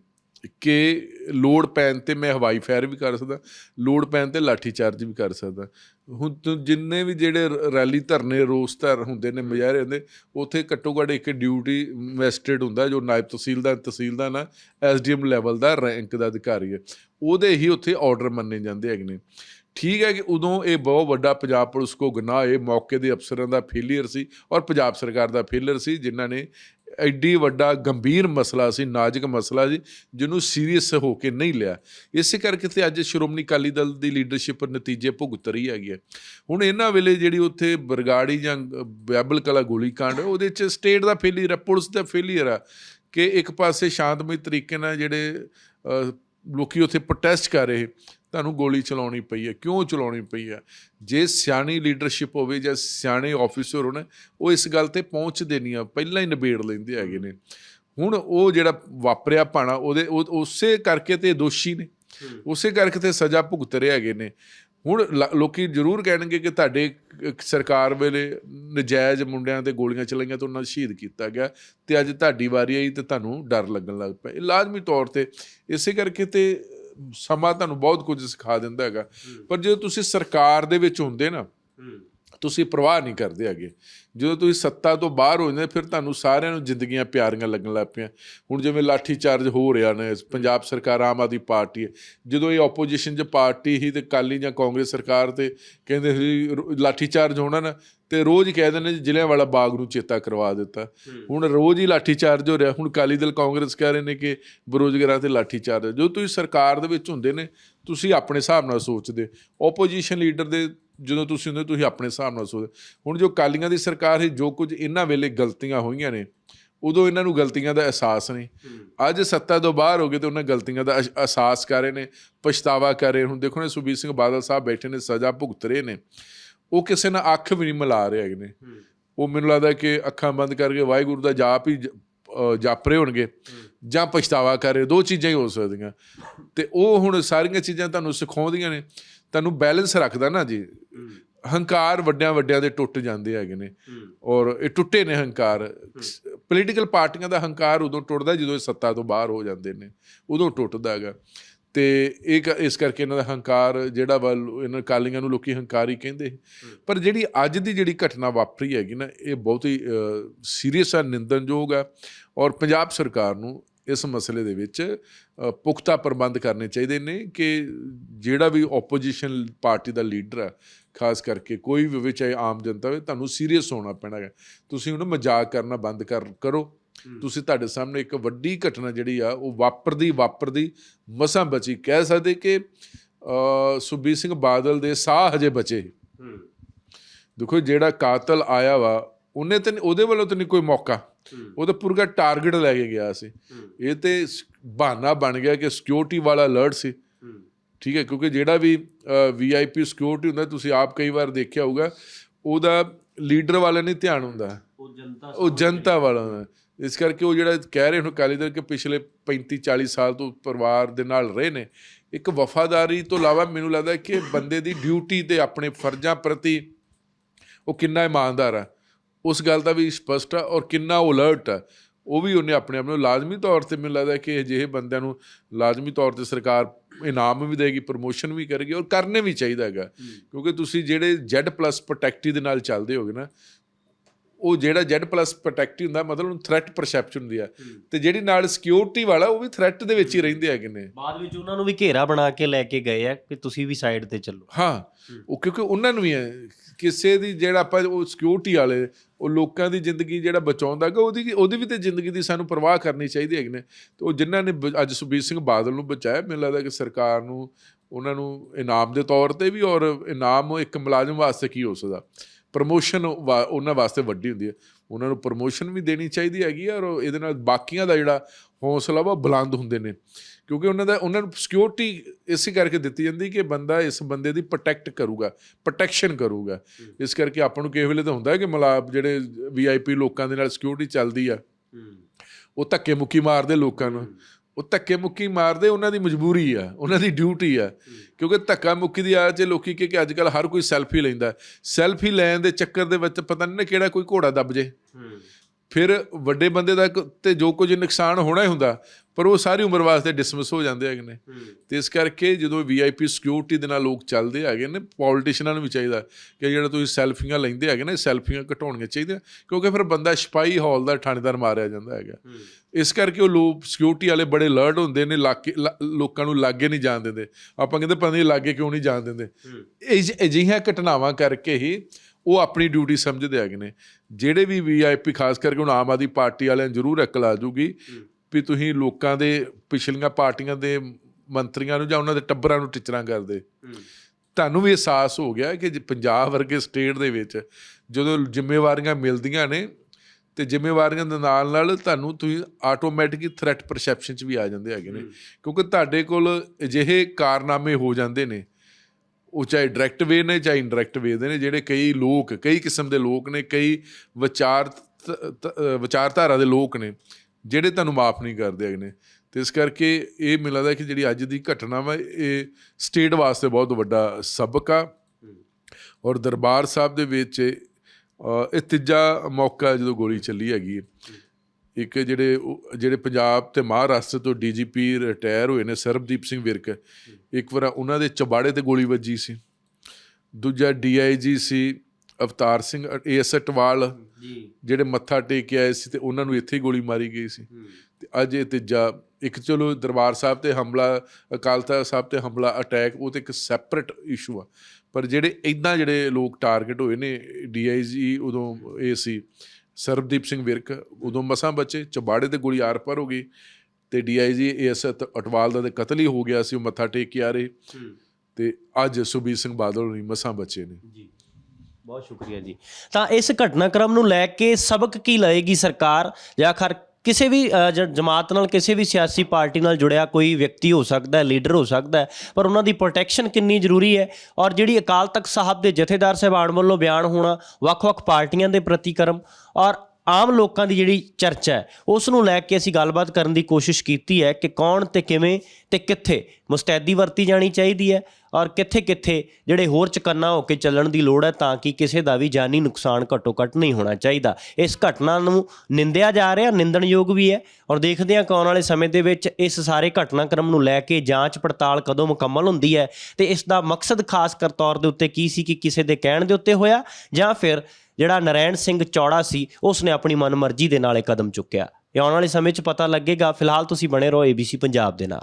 ਕਿ ਲੋੜ ਪੈਣ ਤੇ ਮੈਂ ਹਵਾਈ ਫਾਇਰ ਵੀ ਕਰ ਸਕਦਾ, ਲੋੜ ਪੈਣ ਤੇ ਲਾਠੀ ਚਾਰਜ ਵੀ ਕਰ ਸਕਦਾ। ਹੁਣ ਜਿੰਨੇ ਵੀ ਜਿਹੜੇ ਰ- ਰੈਲੀ ਧਰਨੇ, ਰੋਸ ਧਰ ਹੁੰਦੇ ਨੇ ਮੁਜ਼ਾਹਰੇ ਹੁੰਦੇ, ਉੱਥੇ ਘੱਟੋ ਘੱਟ ਇੱਕ ਡਿਊਟੀ ਮੈਸਟ੍ਰੇਟ ਹੁੰਦਾ, ਜੋ ਨਾਇਬ ਤਹਿਸੀਲਦਾਰ ਤਹਿਸੀਲਦਾਰ ਨਾ ਐਸਡੀਐਮ ਲੈਵਲ ਦਾ ਰੈਂਕ ਦਾ ਅਧਿਕਾਰੀ ਹੈ। ਉਹਦੇ ਹੀ ਉੱਥੇ ਆਰਡਰ ਮੰਨੇ ਜਾਂਦੇ ਹੈਗੇ ਨੇ। ਠੀਕ ਹੈ ਕਿ ਉਦੋਂ ਇਹ ਬਹੁਤ ਵੱਡਾ ਪੰਜਾਬ ਪੁਲਿਸ ਕੋ ਗੁਨਾਹ ਇਹ ਮੌਕੇ ਦੇ ਅਫਸਰਾਂ ਦਾ ਫੇਲੀਅਰ ਸੀ ਔਰ ਪੰਜਾਬ ਸਰਕਾਰ ਦਾ ਫੇਲੀਅਰ ਸੀ, ਜਿਨ੍ਹਾਂ ਨੇ ਐਡੀ ਵੱਡਾ ਗੰਭੀਰ ਮਸਲਾ ਸੀ ਨਾਜ਼ੁਕ ਮਸਲਾ ਸੀ ਜਿਹਨੂੰ ਸੀਰੀਅਸ ਹੋ ਕੇ ਨਹੀਂ ਲਿਆ। ਇਸੇ ਕਰਕੇ ਤੇ ਅੱਜ ਸ਼੍ਰੋਮਣੀ ਅਕਾਲੀ ਦਲ ਦੀ ਲੀਡਰਸ਼ਿਪ ਨਤੀਜੇ ਭੁਗਤ ਰਹੀ ਹੈਗੀ ਹੈ। ਹੁਣ ਇਹਨਾਂ ਵੇਲੇ ਜਿਹੜੀ ਉੱਥੇ ਬਰਗਾੜੀ ਜਾਂ ਬੈਬਲ ਕਲਾ ਗੋਲੀकांड ਉਹਦੇ ਚ ਸਟੇਟ ਦਾ ਫੇਲੀਅਰ ਹੈ ਪੁਲਿਸ ਦਾ ਫੇਲੀਅਰ ਆ ਕਿ ਇੱਕ ਪਾਸੇ ਸ਼ਾਂਤਮਈ ਤਰੀਕੇ ਨਾਲ ਜਿਹੜੇ ਅਹ, ਲੋਕੀ ਉੱਥੇ ਪ੍ਰੋਟੈਸਟ ਕਰ ਰਹੇ। ਤੁਹਾਨੂੰ ਗੋਲੀ ਚਲਾਉਣੀ ਪਈ ਹੈ। ਕਿਉਂ ਚਲਾਉਣੀ ਪਈ ਹੈ? ਜੇ ਸਿਆਣੀ ਲੀਡਰਸ਼ਿਪ ਹੋਵੇ ਜਾਂ ਸਿਆਣੇ ਆਫੀਸਰ ਹੋਣ ਉਹ ਇਸ ਗੱਲ ਤੇ ਪਹੁੰਚਦੇ ਨਹੀਂ ਆ। ਪਹਿਲਾਂ ਹੀ ਨਿਬੇੜ ਲੈਂਦੇ ਹੈਗੇ ਨੇ। ਹੁਣ ਉਹ ਜਿਹੜਾ ਵਾਪਰਿਆ ਪਾਣਾ ਉਹਦੇ ਉਹ- ਉਸੇ ਕਰਕੇ ਤੇ ਦੋਸ਼ੀ ਨੇ। ਉਸੇ ਕਰਕੇ ਤੇ ਸਜ਼ਾ ਭੁਗਤ ਰਹੇ ਹੈਗੇ ਨੇ। ਹੁਣ ਲੋਕੀ ਜ਼ਰੂਰ ਕਹਿਣਗੇ ਕਿ ਤੁਹਾਡੇ ਸਰਕਾਰ ਵੇਲੇ ਨਜਾਇਜ਼ ਮੁੰਡਿਆਂ ਤੇ ਗੋਲੀਆਂ ਚਲਾਈਆਂ ਤੇ ਉਹਨਾਂ ਨੂੰ ਸ਼ਹੀਦ ਕੀਤਾ ਗਿਆ। ਤੇ ਅੱਜ ਤੁਹਾਡੀ ਵਾਰੀ ਆਈ ਤੇ ਤੁਹਾਨੂੰ ਡਰ ਲੱਗਣ ਲੱਗ ਪਿਆ। ਇਹ ਲਾਜ਼ਮੀ ਤੌਰ ਤੇ ਇਸੇ ਕਰਕੇ ਤੇ ਸਮਾਂ ਤੁਹਾਨੂੰ ਬਹੁਤ ਕੁਝ ਸਿਖਾ ਦਿੰਦਾ ਹੈਗਾ। ਪਰ ਜਦੋਂ ਤੁਸੀਂ ਸਰਕਾਰ ਦੇ ਵਿੱਚ ਹੁੰਦੇ ਨਾ ਤੁਸੀਂ ਪ੍ਰਵਾਹ ਨਹੀਂ ਕਰਦੇ ਹੈਗੇ। ਜਦੋਂ ਤੁਸੀਂ ਸੱਤਾ ਤੋਂ ਬਾਹਰ ਹੋ ਜਾਂਦੇ ਫਿਰ ਤੁਹਾਨੂੰ ਸਾਰਿਆਂ ਨੂੰ ਜ਼ਿੰਦਗੀਆਂ ਪਿਆਰੀਆਂ ਲੱਗਣ ਲੱਗ ਪਈਆਂ। ਹੁਣ ਜਿਵੇਂ ਲਾਠੀ ਚਾਰਜ ਹੋ ਰਿਹਾ ਨੇ ਪੰਜਾਬ ਸਰਕਾਰ ਆਮ ਆਦਮੀ ਪਾਰਟੀ ਹੈ। ਜਦੋਂ ਇਹ ਆਪੋਜੀਸ਼ਨ 'ਚ ਪਾਰਟੀ ਹੀ ਤੇ ਕਾਲੀ ਜਾਂ ਕਾਂਗਰਸ ਸਰਕਾਰ ਤੇ ਕਹਿੰਦੇ ਸੀ ਲਾਠੀ ਚਾਰਜ ਹੋਣਾ ਨਾ ਤੇ ਰੋਜ਼ ਕਹਿ ਦਿੰਦੇ ਨੇ ਜ਼ਿਲ੍ਹਿਆਂ ਵਾਲਾ ਬਾਗ ਨੂੰ ਚੇਤਾ ਕਰਵਾ ਦਿੱਤਾ। ਹੁਣ ਰੋਜ਼ ਹੀ ਲਾਠੀ ਚਾਰਜ ਹੋ ਰਿਹਾ। ਹੁਣ ਕਾਲੀ ਦਲ ਕਾਂਗਰਸ ਕਹਿ ਰਹੇ ਨੇ ਕਿ ਬੇਰੁਜ਼ਗਾਰਾਂ ਤੇ ਲਾਠੀ ਚਾਰਜ ਜਦੋਂ ਤੁਸੀਂ ਸਰਕਾਰ ਦੇ ਵਿੱਚ ਹੁੰਦੇ ਨੇ ਤੁਸੀਂ ਆਪਣੇ ਹਿਸਾਬ ਨਾਲ ਸੋਚਦੇ। ਆਪੋਜੀਸ਼ਨ ਲੀਡਰ ਦੇ ਜਦੋਂ ਤੁਸੀਂ ਹੁੰਦੇ ਤੁਸੀਂ ਆਪਣੇ ਹਿਸਾਬ ਨਾਲ ਸੋਚਦੇ ਹੁਣ ਜੋ ਕਾਲੀਆਂ ਦੀ ਸਰਕਾਰ ਹੈ ਜੋ ਕੁਝ ਇਹਨਾਂ ਵੇਲੇ ਗਲਤੀਆਂ ਹੋਈਆਂ ਨੇ ਉਦੋਂ ਇਹਨਾਂ ਨੂੰ ਗਲਤੀਆਂ ਦਾ ਅਹਿਸਾਸ ਨਹੀਂ। ਅੱਜ ਸੱਤਾ ਤੋਂ ਬਾਹਰ ਹੋ ਗਏ ਤੇ ਉਹਨਾਂ ਗਲਤੀਆਂ ਦਾ ਅਹਿ- ਅਹਿਸਾਸ ਕਰ ਰਹੇ ਨੇ ਪਛਤਾਵਾ ਕਰ ਰਹੇ ਹੁਣ ਦੇਖੋ ਨੇ ਸੁਬੀਰ ਸਿੰਘ ਬਾਦਲ ਸਾਹਿਬ ਬੈਠੇ ਨੇ ਸਜ਼ਾ ਭੁਗਤ ਰਹੇ ਨੇ। ਉਹ ਕਿਸੇ ਨਾਲ ਅੱਖ ਵੀ ਨਹੀਂ ਮਿਲਾ ਰਹੇ ਹੈਗੇ ਨੇ। ਉਹ ਮੈਨੂੰ ਲੱਗਦਾ ਕਿ ਅੱਖਾਂ ਬੰਦ ਕਰਕੇ ਵਾਹਿਗੁਰੂ ਦਾ ਜਾਪ ਹੀ ਜ- ਅਹ ਜਪ ਰਹੇ ਹੋਣਗੇ ਜਾਂ ਪਛਤਾਵਾ ਕਰ ਰਹੇ ਦੋ ਚੀਜ਼ਾਂ ਹੀ ਹੋ ਸਕਦੀਆਂ। ਤੇ ਉਹ ਹੁਣ ਸਾਰੀਆਂ ਚੀਜ਼ਾਂ ਤੁਹਾਨੂੰ ਸਿਖਾਉਂਦੀਆਂ ਨੇ। ਤੁਹਾਨੂੰ ਬੈਲੈਂਸ ਰੱਖਦਾ ਨਾ ਜੀ। ਹੰਕਾਰ ਵੱਡਿਆਂ ਵੱਡਿਆਂ ਦੇ ਟੁੱਟ ਜਾਂਦੇ ਹੈਗੇ ਨੇ। ਔਰ ਇਹ ਟੁੱਟੇ ਨੇ ਹੰਕਾਰ। ਪੋਲੀਟੀਕਲ ਪਾਰਟੀਆਂ ਦਾ ਹੰਕਾਰ ਉਦੋਂ ਟੁੱਟਦਾ ਜਦੋਂ ਇਹ ਸੱਤਾ ਤੋਂ ਬਾਹਰ ਹੋ ਜਾਂਦੇ ਨੇ। ਉਦੋਂ ਟੁੱਟਦਾ ਹੈਗਾ। ਤੇ ਇਹ ਕ- ਇਸ ਕਰਕੇ ਇਹਨਾਂ ਦਾ ਹੰਕਾਰ ਜਿਹੜਾ ਵਾ ਇਹਨਾਂ ਕਾਲੀਆਂ ਨੂੰ ਲੋਕੀ ਹੰਕਾਰੀ ਕਹਿੰਦੇ। ਪਰ ਜਿਹੜੀ ਅੱਜ ਦੀ ਜਿਹੜੀ ਘਟਨਾ ਵਾਪਰੀ ਹੈਗੀ ਨਾ, ਇਹ ਬਹੁਤ ਹੀ ਸੀਰੀਅਸ ਆ ਨਿੰਦਨਯੋਗ ਆ। ਔਰ ਪੰਜਾਬ ਸਰਕਾਰ ਨੂੰ ਇਸ ਮਸਲੇ ਦੇ ਵਿੱਚ ਪੁਖਤਾ ਪ੍ਰਬੰਧ ਕਰਨੇ ਚਾਹੀਦੇ ਨੇ ਕਿ ਜਿਹੜਾ ਵੀ ਆਪੋਜੀਸ਼ਨ ਪਾਰਟੀ ਦਾ ਲੀਡਰ ਹੈ ਖਾਸ ਕਰਕੇ ਕੋਈ ਵੀ ਹੋਵੇ ਚਾਹੇ ਆਮ ਜਨਤਾ ਹੋਵੇ ਤੁਹਾਨੂੰ ਸੀਰੀਅਸ ਹੋਣਾ ਪੈਣਾ ਹੈ। ਤੁਸੀਂ ਉਹਨੂੰ ਮਜ਼ਾਕ ਕਰਨਾ ਬੰਦ ਕਰ ਕਰੋ। ਤੁਸੀਂ ਤੁਹਾਡੇ ਸਾਹਮਣੇ ਇੱਕ ਵੱਡੀ ਘਟਨਾ ਜਿਹੜੀ ਆ ਉਹ ਵਾਪਰਦੀ ਵਾਪਰਦੀ ਮਸਾਂ ਬਚੀ। ਕਹਿ ਸਕਦੇ ਕਿ ਅ, ਸੁਖਬੀਰ ਸਿੰਘ ਬਾਦਲ ਦੇ ਸਾਹ ਹਜੇ ਬਚੇ। ਦੇਖੋ ਜਿਹੜਾ ਕਾਤਲ ਆਇਆ ਵਾ ਉਹਨੇ ਤੇ ਉਹਦੇ ਵੱਲੋਂ ਤਾਂ ਨਹੀਂ ਕੋਈ ਮੌਕਾ। ਉਹ ਤਾਂ ਪੂਰਾ ਟਾਰਗੇਟ ਲੈ ਕੇ ਗਿਆ ਸੀ। ਇਹ ਤੇ ਬਹਾਨਾ ਬਣ ਗਿਆ ਕਿ ਸਿਕਿਉਰਿਟੀ ਵਾਲਾ ਅਲਰਟ ਸੀ। ਠੀਕ ਹੈ ਕਿਉਂਕਿ ਜਿਹੜਾ ਵੀ ਵੀਆਈਪੀ ਸਿਕਿਉਰਿਟੀ ਹੁੰਦਾ ਤੁਸੀਂ ਆਪ ਕਈ ਵਾਰ ਦੇਖਿਆ ਹੋਊਗਾ ਉਹਦਾ ਲੀਡਰ ਵਾਲਾ ਨਹੀਂ ਧਿਆਨ ਹੁੰਦਾ ਉਹ ਜਨਤਾ ਉਹ ਜਨਤਾ ਵਾਲਾ ਹੁੰਦਾ ਇਸ ਕਰਕੇ ਉਹ ਜਿਹੜਾ ਕਹਿ ਰਹੇ ਹੁਣ ਅਕਾਲੀ ਦਲ ਕਿ ਪਿਛਲੇ 35 40 ਸਾਲ ਤੋਂ ਪਰਿਵਾਰ ਦੇ ਨਾਲ ਰਹੇ ਨੇ ਇੱਕ ਵਫਾਦਾਰੀ ਤੋਂ ਇਲਾਵਾ ਮੈਨੂੰ ਲੱਗਦਾ ਕਿ ਬੰਦੇ ਦੀ ਡਿਊਟੀ ਤੇ ਆਪਣੇ ਫਰਜ਼ਾਂ ਪ੍ਰਤੀ ਉਹ ਕਿੰਨਾ ਇਮਾਨਦਾਰ ਹੈ। ਉਸ ਗੱਲ ਦਾ ਵੀ ਸਪਸ਼ਟ ਹੈ ਔਰ ਕਿੰਨਾ ਅਲਰਟ ਹੈ ਉਹ ਵੀ ਉਹਨੇ ਆਪਣੇ ਆਪ ਨੂੰ ਲਾਜ਼ਮੀ ਤੌਰ ਤੇ ਮੈਨੂੰ ਲੱਗਦਾ ਕਿ ਅਜਿਹੇ ਬੰਦਿਆਂ ਨੂੰ ਲਾਜ਼ਮੀ ਤੌਰ ਤੇ ਸਰਕਾਰ ਇਨਾਮ ਵੀ ਦੇਗੀ ਪ੍ਰਮੋਸ਼ਨ ਵੀ ਕਰੇਗੀ ਔਰ ਕਰਨੇ ਵੀ ਚਾਹੀਦਾ ਹੈਗਾ। ਕਿਉਂਕਿ ਤੁਸੀਂ ਜਿਹੜੇ Z+ ਪ੍ਰੋਟੈਕਟੀ ਦੇ ਨਾਲ ਚੱਲਦੇ ਹੋਗੇ ਨਾ ਉਹ ਜਿਹੜਾ Z+ ਪ੍ਰੋਟੈਕਟੀ ਹੁੰਦਾ ਮਤਲਬ ਉਹਨੂੰ ਥ੍ਰੈਟ ਪਰਸੈਪਸ਼ਨ ਹੁੰਦੀ ਆ। ਤੇ ਜਿਹੜੀ ਨਾਲ ਸਿਕਿਉਰਿਟੀ ਵਾਲਾ ਉਹ ਵੀ ਥ੍ਰੈਟ ਦੇ ਵਿੱਚ ਹੀ ਰਹਿੰਦੇ ਹੈਗੇ ਨੇ। ਬਾਅਦ ਵਿੱਚ ਉਹਨਾਂ ਨੂੰ ਵੀ ਘੇਰਾ ਬਣਾ ਕੇ ਲੈ ਕੇ ਗਏ ਆ ਕਿ ਤੁਸੀਂ ਵੀ ਸਾਈਡ ਤੇ ਚੱਲੋ। ਹਾਂ ਉਹ ਕਿਉਂਕਿ ਉਹਨਾਂ ਨੂੰ ਵੀ ਹੈ ਕਿਸੇ ਦੀ ਜਿਹੜਾ ਆਪਾਂ ਉਹ ਸਿਕਿਉਰਿਟੀ ਵਾਲੇ ਉਹ ਲੋਕਾਂ ਦੀ ਜ਼ਿੰਦਗੀ ਜਿਹੜਾ ਬਚਾਉਂਦਾ ਹੈਗਾ ਉਹਦੀ ਉਹਦੀ ਵੀ ਤੇ ਜ਼ਿੰਦਗੀ ਦੀ ਸਾਨੂੰ ਪਰਵਾਹ ਕਰਨੀ ਚਾਹੀਦੀ ਹੈਗੀ ਨੇ। ਤੇ ਉਹ ਜਿਨ੍ਹਾਂ ਨੇ ਬ- ਅੱਜ ਸੁਖਬੀਰ ਸਿੰਘ ਬਾਦਲ ਨੂੰ ਬਚਾਇਆ ਮੈਨੂੰ ਲੱਗਦਾ ਕਿ ਸਰਕਾਰ ਨੂੰ ਉਹਨਾਂ ਨੂੰ ਇਨਾਮ ਦੇ ਤੌਰ ਤੇ ਵੀ ਔਰ ਇਨਾਮ ਇੱਕ ਮੁਲਾਜ਼ਮ ਵਾਸਤੇ ਕੀ ਹੋ ਸਕਦਾ। ਪ੍ਰਮੋਸ਼ਨ ਉਹਨਾਂ ਵਾਸਤੇ ਵੱਡੀ ਹੁੰਦੀ ਹੈ। ਉਹਨਾਂ ਨੂੰ ਪ੍ਰਮੋਸ਼ਨ ਵੀ ਦੇਣੀ ਚਾਹੀਦੀ ਹੈਗੀ ਔਰ ਇਹਦੇ ਨਾਲ ਬਾਕੀਆਂ ਦਾ ਜਿਹੜਾ ਹੌਸਲਾ ਵਾ ਉਹ ਬੁਲੰਦ ਹੁੰਦੇ ਨੇ। ਕਿਉਂਕਿ ਉਹਨਾਂ ਦਾ ਉਹਨਾਂ ਨੂੰ ਸਿਕਿਉਰਿਟੀ ਇਸੇ ਕਰਕੇ ਦਿੱਤੀ ਜਾਂਦੀ ਕਿ ਬੰਦਾ ਇਸ ਬੰਦੇ ਦੀ ਪ੍ਰੋਟੈਕਟ ਕਰੂਗਾ ਪ੍ਰੋਟੈਕਸ਼ਨ ਕਰੂਗਾ। ਇਸ ਕਰਕੇ ਆਪਾਂ ਨੂੰ ਕਿਸੇ ਵੇਲੇ ਤਾਂ ਹੁੰਦਾ ਹੈ ਕਿ ਮਲਾਬ ਜਿਹੜੇ ਵੀਆਈਪੀ ਲੋਕਾਂ ਦੇ ਨਾਲ ਸਿਕਿਉਰਿਟੀ ਚੱਲਦੀ ਆ ਉਹ ਧੱਕੇ ਮੁੱਕੀ ਮਾਰਦੇ ਲੋਕਾਂ ਨੂੰ। ਉਹ ਧੱਕੇ ਮੁੱਕੀ ਮਾਰਦੇ, ਉਹਨਾਂ ਦੀ ਮਜਬੂਰੀ ਆ, ਉਹਨਾਂ ਦੀ ਡਿਊਟੀ ਆ। ਕਿਉਂਕਿ ਧੱਕਾ ਮੁੱਕੀ ਦੀ ਆਦਤ 'ਚ ਲੋਕੀ ਕਿ ਅੱਜ ਕੱਲ ਹਰ ਕੋਈ ਸੈਲਫੀ ਲੈਂਦਾ। ਸੈਲਫੀ ਲੈਣ ਦੇ ਚੱਕਰ ਦੇ ਵਿੱਚ ਪਤਾ ਨਹੀਂ ਨਾ ਕਿਹੜਾ ਕੋਈ ਘੋੜਾ ਦੱਬ ਜੇ। ਫਿਰ ਵੱਡੇ ਬੰਦੇ ਦਾ ਤੇ ਜੋ ਕੁਝ ਨੁਕਸਾਨ ਹੋਣਾ ਹੀ ਹੁੰਦਾ ਪਰ ਉਹ ਸਾਰੀ ਉਮਰ ਵਾਸਤੇ ਡਿਸਮਿਸ ਹੋ ਜਾਂਦੇ ਹੈਗੇ ਨੇ। ਤੇ ਇਸ ਕਰਕੇ ਜਦੋਂ ਵੀਆਈਪੀ ਸਿਕਿਉਰਿਟੀ ਦੇ ਨਾਲ ਲੋਕ ਚੱਲਦੇ ਹੈਗੇ ਨੇ ਪੋਲਿਟਿਸ਼ੀਅਨਾਂ ਨੂੰ ਵੀ ਚਾਹੀਦਾ ਕਿ ਜਿਹੜਾ ਤੁਸੀਂ ਸੈਲਫੀਆਂ ਲੈਂਦੇ ਹੈਗੇ ਨੇ ਸੈਲਫੀਆਂ ਘਟਾਉਣੀਆਂ ਚਾਹੀਦੀਆਂ ਕਿਉਂਕਿ ਫਿਰ ਬੰਦਾ ਸਿਪਾਹੀ ਹਾਲ ਦਾ ਥਾਣੇਦਾਰ ਮਾਰਿਆ ਜਾਂਦਾ ਹੈਗਾ। ਇਸ ਕਰਕੇ ਉਹ ਲੋਕ ਸਿਕਿਉਰਿਟੀ ਵਾਲੇ ਬੜੇ ਅਲਰਟ ਹੁੰਦੇ ਨੇ ਲੋਕਾਂ ਨੂੰ ਲਾਗੇ ਨਹੀਂ ਜਾਣ ਦਿੰਦੇ। ਆਪਾਂ ਕਹਿੰਦੇ ਪਤਾ ਨਹੀਂ ਲਾਗੇ ਕਿਉਂ ਨਹੀਂ ਜਾਣ ਦਿੰਦੇ। ਇਹ ਅਜਿਹੀਆਂ ਘਟਨਾਵਾਂ ਕਰਕੇ ਹੀ ਉਹ ਆਪਣੀ ਡਿਊਟੀ ਸਮਝਦੇ ਹੈਗੇ ਨੇ। ਜਿਹੜੇ ਵੀ ਵੀਆਈਪੀ ਖਾਸ ਕਰਕੇ ਹੁਣ ਆਮ ਆਦਮੀ ਪਾਰਟੀ ਵਾਲਿਆਂ ਜ਼ਰੂਰ ਅਕਲ ਆ ਜੂਗੀ ਵੀ ਤੁਸੀਂ ਲੋਕਾਂ ਦੇ ਪਿਛਲੀਆਂ ਪਾਰਟੀਆਂ ਦੇ ਮੰਤਰੀਆਂ ਨੂੰ ਜਾਂ ਉਹਨਾਂ ਦੇ ਟੱਬਰਾਂ ਨੂੰ ਟਿਚਰਾਂ ਕਰਦੇ। ਤੁਹਾਨੂੰ ਵੀ ਅਹਿਸਾਸ ਹੋ ਗਿਆ ਕਿ ਜੇ ਪੰਜਾਬ ਵਰਗੇ ਸਟੇਟ ਦੇ ਵਿੱਚ ਜਦੋਂ ਜ਼ਿੰਮੇਵਾਰੀਆਂ ਮਿਲਦੀਆਂ ਨੇ ਤੇ ਜ਼ਿੰਮੇਵਾਰੀਆਂ ਦੇ ਨਾਲ ਨਾਲ ਤੁਹਾਨੂੰ ਤੁਸੀਂ ਆਟੋਮੈਟਿਕਲੀ ਥ੍ਰੈਟ ਪਰਸੈਪਸ਼ਨ ਚ ਵੀ ਆ ਜਾਂਦੇ ਹੈਗੇ ਨੇ। ਕਿਉਂਕਿ ਤੁਹਾਡੇ ਕੋਲ ਅਜਿਹੇ ਕਾਰਨਾਮੇ ਹੋ ਜਾਂਦੇ ਨੇ ਉਹ ਚਾਹੇ ਡਾਇਰੈਕਟ ਵੇ ਨੇ ਚਾਹੇ ਇਨਡਾਇਰੈਕਟ ਵੇ ਦੇ ਨੇ, ਜਿਹੜੇ ਕਈ ਲੋਕ, ਕਈ ਕਿਸਮ ਦੇ ਲੋਕ ਨੇ, ਕਈ ਵਿਚਾਰ ਵਿਚਾਰਧਾਰਾ ਦੇ ਲੋਕ ਨੇ, ਜਿਹੜੇ ਤੁਹਾਨੂੰ ਮਾਫ ਨਹੀਂ ਕਰਦੇ ਹੈਗੇ ਨੇ ਤੇ ਇਸ ਕਰਕੇ ਇਹ ਮਿਲਦਾ ਕਿ ਜਿਹੜੀ ਅੱਜ ਦੀ ਘਟਨਾ ਵਾ, ਇਹ ਸਟੇਟ ਵਾਸਤੇ ਬਹੁਤ ਵੱਡਾ ਸਬਕ ਆ ਔਰ ਦਰਬਾਰ ਸਾਹਿਬ ਦੇ ਵਿੱਚ ਇਹ ਤੀਜਾ ਮੌਕਾ ਜਦੋਂ ਗੋਲੀ ਚੱਲੀ ਹੈਗੀ ਹੈ। ਇੱਕ ਜਿਹੜੇ ਜਿਹੜੇ ਪੰਜਾਬ ਤੇ ਮਹਾਰਾਸ਼ਟਰ ਤੋਂ ਡੀਜੀਪੀ ਰਿਟਾਇਰ ਹੋਏ ਨੇ ਸਰਬਦੀਪ ਸਿੰਘ ਵਿਰਕ। ਇੱਕ ਵਾਰ ਉਹਨਾਂ ਦੇ ਚਬਾੜੇ ਤੇ ਗੋਲੀ ਵੱਜੀ ਸੀ। ਦੂਜਾ ਡੀਆਈਜੀ ਸੀ ਅਵਤਾਰ ਸਿੰਘ ਏਐਸ ਅਟਵਾਲ ਜੀ। ਜਿਹੜੇ ਮੱਥਾ ਟੇਕ ਕੇ ਆਏ ਸੀ ਤੇ ਉਹਨਾਂ ਨੂੰ ਇੱਥੇ ਹੀ ਗੋਲੀ ਮਾਰੀ ਗਈ ਸੀ। ਤੇ ਅੱਜ ਇਹ ਤੀਜਾ ਇੱਕ ਚਲੋ ਦਰਬਾਰ ਸਾਹਿਬ ਤੇ ਹਮਲਾ ਅਕਾਲ ਤਖਤ ਸਾਹਿਬ ਤੇ ਹਮਲਾ ਅਟੈਕ ਉਹ ਤੇ ਇੱਕ ਸੈਪਰੇਟ ਇਸ਼ੂ ਆ। ਪਰ ਜਿਹੜੇ ਇਦਾਂ ਜਿਹੜੇ ਲੋਕ ਟਾਰਗੇਟ ਹੋਏ ਨੇ ਡੀਆਈਜੀ ਉਦੋਂ ਇਹ ਸੀ ਸਰਬਦੀਪ ਸਿੰਘ ਵਿਰਕ ਉਦੋਂ ਮਸਾਂ ਬੱਚੇ ਚਬਾੜੇ ਤੇ ਗੋਲੀ ਆਰ ਪਰ ਹੋ ਗਈ ਤੇ ਡੀਆਈਜੀ ਏਐਸ ਅਟਵਾਲ ਦਾ ਤੇ ਕਤਲ ਹੀ ਹੋ ਗਿਆ ਸੀ ਉਹ ਮੱਥਾ ਟੇਕ ਕੇ ਆ ਰਹੇ। ਤੇ ਅੱਜ ਸੁਬੀਰ ਸਿੰਘ ਬਾਦਲ ਹੋਣੀ ਮਸਾਂ ਬੱਚੇ ਨੇ। ਜੀ। ਬਹੁਤ ਸ਼ੁਕਰੀਆ ਜੀ। ਤਾਂ ਇਸ ਘਟਨਾਕ੍ਰਮ ਨੂੰ ਲੈ ਕੇ ਸਬਕ ਕੀ ਲਏਗੀ ਸਰਕਾਰ? ਜਾਂ ਖਰ ਕਿਸੇ ਵੀ ਅ, ਜ- ਜਮਾਤ ਨਾਲ ਕਿਸੇ ਵੀ ਸਿਆਸੀ ਪਾਰਟੀ ਨਾਲ ਜੁੜਿਆ ਕੋਈ ਵਿਅਕਤੀ ਹੋ ਸਕਦਾ ਹੈ ਲੀਡਰ ਹੋ ਸਕਦਾ ਹੈ ਪਰ ਉਹਨਾਂ ਦੀ ਪ੍ਰੋਟੈਕਸ਼ਨ ਕਿੰਨੀ ਜ਼ਰੂਰੀ ਹੈ ਔਰ ਜਿਹੜੀ ਅਕਾਲ ਤਖਤ ਸਾਹਿਬ ਦੇ ਜਥੇਦਾਰ ਸਾਹਿਬਾਨ ਵੱਲੋਂ ਬਿਆਨ ਹੋਣਾ ਵੱਖ-ਵੱਖ ਪਾਰਟੀਆਂ ਦੇ ਪ੍ਰਤੀਕਰਮ ਔਰ ਆਮ ਲੋਕਾਂ ਦੀ ਜਿਹੜੀ ਚਰਚਾ ਹੈ ਉਸ ਨੂੰ ਲੈ ਕੇ ਅਸੀਂ ਗੱਲਬਾਤ ਕਰਨ ਦੀ ਕੋਸ਼ਿਸ਼ ਕੀਤੀ ਹੈ ਕਿ ਕੌਣ ਤੇ ਕਿਵੇਂ ਤੇ ਕਿੱਥੇ ਮੁਸਤੈਦੀ ਵਰਤੀ ਜਾਣੀ ਚਾਹੀਦੀ ਹੈ ਔਰ ਕਿੱਥੇ-ਕਿੱਥੇ ਜਿਹੜੇ ਹੋਰ ਚਕੰਨਾ ਹੋ ਕੇ ਚੱਲਣ ਦੀ ਲੋੜ ਹੈ ਤਾਂ ਕਿ ਕਿਸੇ ਦਾ ਵੀ ਜਾਨੀ ਨੁਕਸਾਨ ਘੱਟੋ ਘੱਟ ਨਹੀਂ ਹੋਣਾ ਚਾਹੀਦਾ। ਇਸ ਘਟਨਾ ਨੂੰ ਨਿੰਦਿਆ ਜਾ ਰਿਹਾ, ਨਿੰਦਣਯੋਗ ਵੀ ਹੈ ਔਰ ਦੇਖਦੇ ਹਾਂ ਕਿ ਆਉਣ ਵਾਲੇ ਸਮੇਂ ਦੇ ਵਿੱਚ ਇਸ ਸਾਰੇ ਘਟਨਾਕ੍ਰਮ ਨੂੰ ਲੈ ਕੇ ਜਾਂਚ ਪੜਤਾਲ ਕਦੋਂ ਮੁਕੰਮਲ ਹੁੰਦੀ ਹੈ ਤੇ ਇਸ ਦਾ ਮਕਸਦ ਖਾਸ ਕਰ ਤੌਰ ਦੇ ਉੱਤੇ ਕੀ ਸੀ ਕਿ ਕਿਸੇ ਦੇ ਕਹਿਣ ਦੇ ਉੱਤੇ ਹੋਇਆ ਜਾਂ ਫਿਰ ਜਿਹੜਾ ਨਰੈਣ ਸਿੰਘ ਚੌੜਾ ਸੀ ਉਸ ਨੇ ਆਪਣੀ ਮਨਮਰਜ਼ੀ ਦੇ ਨਾਲ ਇਹ ਕਦਮ ਚੁੱਕਿਆ। ਇਹ ਆਉਣ ਵਾਲੇ ਸਮੇਂ 'ਚ ਪਤਾ ਲੱਗੇਗਾ। ਫਿਲਹਾਲ ਤੁਸੀਂ ਬਣੇ ਰਹੋ ABC ਪੰਜਾਬ ਦੇ ਨਾਲ।